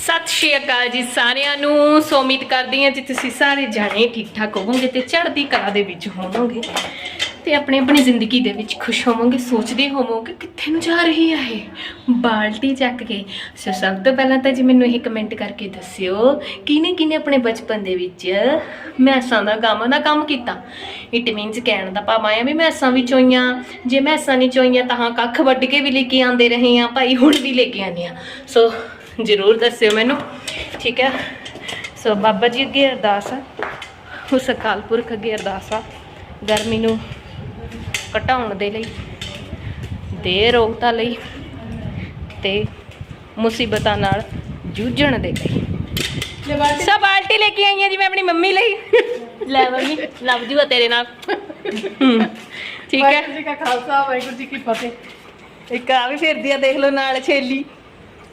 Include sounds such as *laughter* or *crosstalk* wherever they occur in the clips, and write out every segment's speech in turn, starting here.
ਸਤਿ ਸ਼੍ਰੀ ਅਕਾਲ ਜੀ ਸਾਰਿਆਂ ਨੂੰ। ਸੋ ਉਮੀਦ ਕਰਦੀ ਹਾਂ ਜੀ ਤੁਸੀਂ ਸਾਰੇ ਜਾਣੇ ਠੀਕ ਠਾਕ ਹੋਵੋਗੇ ਤੇ ਚੜ੍ਹਦੀ ਕਲਾ ਦੇ ਵਿੱਚ ਹੋਵੋਗੇ ਤੇ ਆਪਣੀ ਆਪਣੀ ਜ਼ਿੰਦਗੀ ਦੇ ਵਿੱਚ ਖੁਸ਼ ਹੋਵੋਗੇ, ਸੋਚਦੇ ਹੋਵੋਗੇ ਕਿੱਥੇ ਨੂੰ ਜਾ ਰਹੀ ਹੈ ਇਹ? ਬਾਲਟੀ ਚੱਕ ਕੇ। ਸੋ ਸਭ ਤੋਂ ਪਹਿਲਾਂ ਤਾਂ ਜੀ ਮੈਨੂੰ ਇਹ ਕਮੈਂਟ ਕਰਕੇ ਦੱਸਿਓ, ਕਿਹਨੇ ਕਿਹਨੇ ਆਪਣੇ ਬਚਪਨ ਦੇ ਵਿੱਚ ਮੈਸਾਂ ਦਾ ਗਾਵਾਂ ਦਾ ਕੰਮ ਕੀਤਾ? ਇਟ ਮੀਨਸ ਕਹਿਣ ਦਾ ਭਾਵ ਆਇਆ ਵੀ ਮੈਸਾਂ ਵੀ ਚੋਈਆਂ ਜੇ ਮੈਸਾਂ ਨਹੀਂ ਚੋਈਆਂ ਤਾਂ ਹਾਂ ਕੱਖ ਵੱਢ ਕੇ ਵੀ ਲੈ ਕੇ ਆਉਂਦੇ ਰਹੇ ਆ, ਭਾਈ ਹੁਣ ਵੀ ਲੈ ਕੇ ਆਉਂਦੇ ਆ। ਸੋ ਜ਼ਰੂਰ ਦੱਸਿਓ ਮੈਨੂੰ। ਠੀਕ ਹੈ? ਸੋ ਬਾਬਾ ਜੀ ਅੱਗੇ ਅਰਦਾਸ ਆ। ਉਸ ਅਕਾਲ ਪੁਰਖ ਅੱਗੇ ਅਰਦਾਸ ਆ। ਗਰਮੀ ਨੂੰ ਘਟਾਉਣ ਦੇ ਲਈ ਦੇ ਰੋਗਤਾ ਲਈ ਤੇ ਮੁਸੀਬਤਾਂ ਨਾਲ ਜੂਝਣ ਦੇ ਲਈ। ਸਭ ਬਾਲਟੀ ਲੈ ਕੇ ਆਈ ਹਾਂ ਜੀ ਮੈਂ ਆਪਣੀ ਮੰਮੀ ਲਈ। ਲੈ ਮੰਮੀ ਲੱਭ ਜੂਗਾ ਤੇਰੇ ਨਾਲ। ਠੀਕ ਹੈ? ਵਾਹਿਗੁਰੂ ਜੀ ਕਾ ਖਾਲਸਾ ਵਾਹਿਗੁਰੂ ਜੀ ਕੀ ਫਤਿਹ। ਇੱਕ ਆ ਵੀ ਫਿਰਦੀ ਆ ਦੇਖ ਲਓ ਨਾਲ ਛੇਲੀ।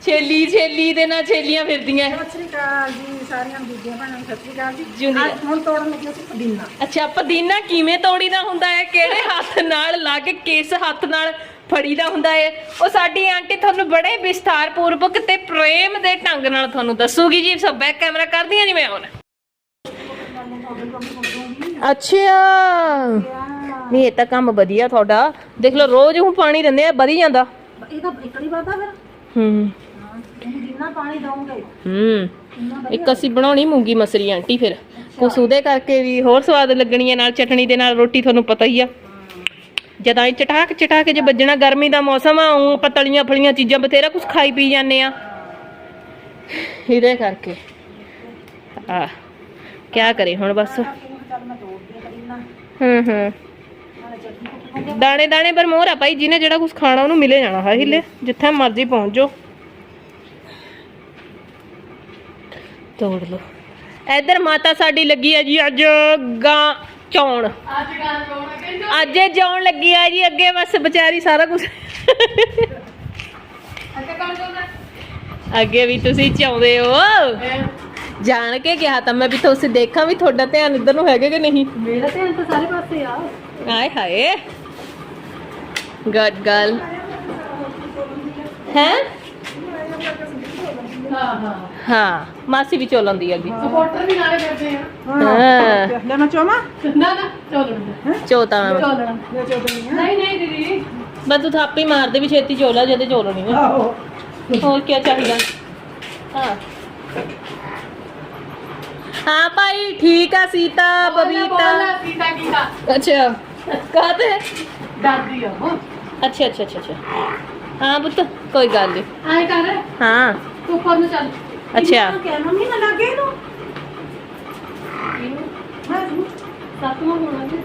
ਛੇਲੀ ਛੇਲੀ ਦੇ ਨਾਲ ਛੇਲੀਆਂ ਫਿਰਦੀਆਂ। ਸਤਿ ਸ੍ਰੀ ਅਕਾਲ ਜੀ ਸਾਰੀਆਂ ਬੀਬੀਆਂ ਭੈਣਾਂ ਨੂੰ ਸਤਿ ਸ੍ਰੀ ਅਕਾਲ ਜੀ। ਜਿਉਂਦੀ ਅੱਜ ਹੁਣ ਤੋੜਨ ਲੱਗੇ ਸੀ ਪੁਦੀਨਾ। ਅੱਛਾ ਪੁਦੀਨਾ ਕਿਵੇਂ ਤੋੜੀਦਾ ਹੁੰਦਾ ਹੈ? ਕਿਹੜੇ ਹੱਥ ਨਾਲ ਲਾ ਕੇ ਕਿਸ ਹੱਥ ਨਾਲ ਫੜੀਦਾ ਹੁੰਦਾ ਹੈ? ਉਹ ਸਾਡੀ ਆਂਟੀ ਤੁਹਾਨੂੰ ਬੜੇ ਵਿਸਥਾਰ ਪੂਰਵਕ ਤੇ ਪ੍ਰੇਮ ਦੇ ਢੰਗ ਨਾਲ ਤੁਹਾਨੂੰ ਦੱਸੂਗੀ ਜੀ। ਸਭ ਬੈਕ ਕੈਮਰਾ ਕਰਦੀ ਹਾਂ ਜੀ ਮੈਂ ਹੁਣ। ਅੱਛਾ। ਨਹੀਂ ਇਹ ਤਾਂ ਕੰਮ ਵਧੀਆ ਤੁਹਾਡਾ। ਦੇਖ ਲਓ ਰੋਜ਼ ਹੁਣ ਪਾਣੀ ਦਿੰਦੇ ਆ ਵਧੀ ਜਾਂਦਾ। ਇਹ ਤਾਂ ਇਕੜੀ ਆ ਫਿਰ। ਹੂੰ। ਜਿੰਨਾ ਪਾਣੀ ਦਵੋਗੇ ਹੂੰ। ਇੱਕ ਅਸੀਂ ਬਣਾਉਣੀ ਮੂੰਗੀ ਮਸਰੀ ਆਂਟੀ ਫਿਰ। ਕੁਛ ਉਹਦੇ ਕਰਕੇ ਵੀ ਹੋਰ ਸਵਾਦ ਲੱਗਣੀ ਹੈ ਨਾਲ ਚਟਣੀ ਦੇ ਨਾਲ ਰੋਟੀ ਤੁਹਾਨੂੰ ਪਤਾ ਹੀ ਆ। ਜਦਾਂ ਇਹ ਚਟਾਕ ਚਟਾਕ ਜੇ ਵੱਜਣਾ ਗਰਮੀ ਦਾ ਮੌਸਮ ਆ ਉਹ ਆਪਾਂ ਤਲੀਆਂ ਫਲੀਆਂ ਚੀਜ਼ਾਂ ਬਥੇਰਾ ਕੁਝ ਖਾਈ ਪੀ ਜਾਂਦੇ ਆ। ਇਹਦੇ ਕਰਕੇ। ਆ ਕਿਆ ਕਰੇ ਹੁਣ ਬਸ। ਹੂੰ ਹੂੰ। ਦਾਣੇ ਦਾਣੇ ਪਰ ਮੋਹਰ ਆ ਭਾਈ ਜਿਹਨੇ ਜਿਹੜਾ ਕੁਝ ਖਾਣਾ ਉਹਨੂੰ ਮਿਲੇ ਜਾਣਾ ਹੈ ਹਿੱਲੇ ਜਿੱਥੇ ਮਰਜ਼ੀ ਪਹੁੰਚ ਜਾਓ। ਤੋੜ ਲਓ। ਇੱਧਰ ਮਾਤਾ ਸਾਡੀ ਲੱਗੀ ਹੈ ਜੀ ਅੱਜ ਗਾਂ ਚੌਣ। ਅੱਜ ਇਹ ਜਾਉਣ ਲੱਗੀ ਆ ਜੀ ਅੱਗੇ ਬਸ ਵਿਚਾਰੀ ਸਾਰਾ ਕੁਝ ਅੱਗੇ ਵੀ ਤੁਸੀਂ ਚਾਹੁੰਦੇ ਹੋ। ਜਾਣ ਕੇ ਕਿਹਾ ਤਾਂ ਮੈਂ ਵੀ ਤੁਸੀਂ ਦੇਖਾਂ ਵੀ ਤੁਹਾਡਾ ਧਿਆਨ ਇੱਧਰ ਨੂੰ ਹੈਗਾ ਕਿ ਨਹੀਂ। ਮੇਰਾ ਧਿਆਨ ਤਾਂ ਸਾਰੇ ਪਾਸੇ ਆ। ਆਏ ਹਾਏ। ਗੁੱਡ ਗਰਲ ਹੈ ਹਾਂ ਹਾਂ ਹਾਂ ਮਾਸੀ ਵੀ ਚੋਲੰਦੀ ਅੱਗੇ ਸਪੋਰਟਰ ਵੀ ਨਾਲੇ ਕਰਦੇ ਆ। ਹਾਂ ਲੈ ਮੈਂ ਚੋਮਾ ਨਾ ਨਾ ਚੋਲਣਾ ਚੋਤਾ ਮੈਂ ਚੋਲਣਾ ਮੈਂ ਚੋਲਣੀ ਨਹੀਂ ਨਹੀਂ ਦੀਦੀ। ਬਸ ਤੂੰ ਥਾਪੀ ਮਾਰਦੇ ਵੀ ਛੇਤੀ ਚੋਲਾ ਜਦੇ ਚੋਲਣੀ ਆ। ਆਹੋ। ਹੋਰ ਕੀ ਚਾਹੀਦਾ? ਹਾਂ। ਹਾਂ ਭਾਈ ਠੀਕ ਆ ਸੀਤਾ ਬਬੀਤਾ। ਸੀਤਾ ਕੀਤਾ ਅੱਛਾ। ਕਾਹਤੇ? ਦਾਦੀ ਆ ਉਹ ਅੱਛਾ ਅੱਛਾ ਅੱਛਾ ਅੱਛਾ। ਹਾਂ ਪੁੱਤ ਕੋਈ ਗੱਲ ਨਹੀਂ ਆਏ ਕਰ ਹਾਂ। ਉੱਪਰ ਨੂੰ ਚੱਲ। ਅੱਛਾ। ਕਿਆ ਮੰਮੀ ਨਾ ਲੱਗੇ ਇਹਨੂੰ। ਮੈਂ ਸੱਤਵਾਂ ਹੋਣਾ ਜੀ।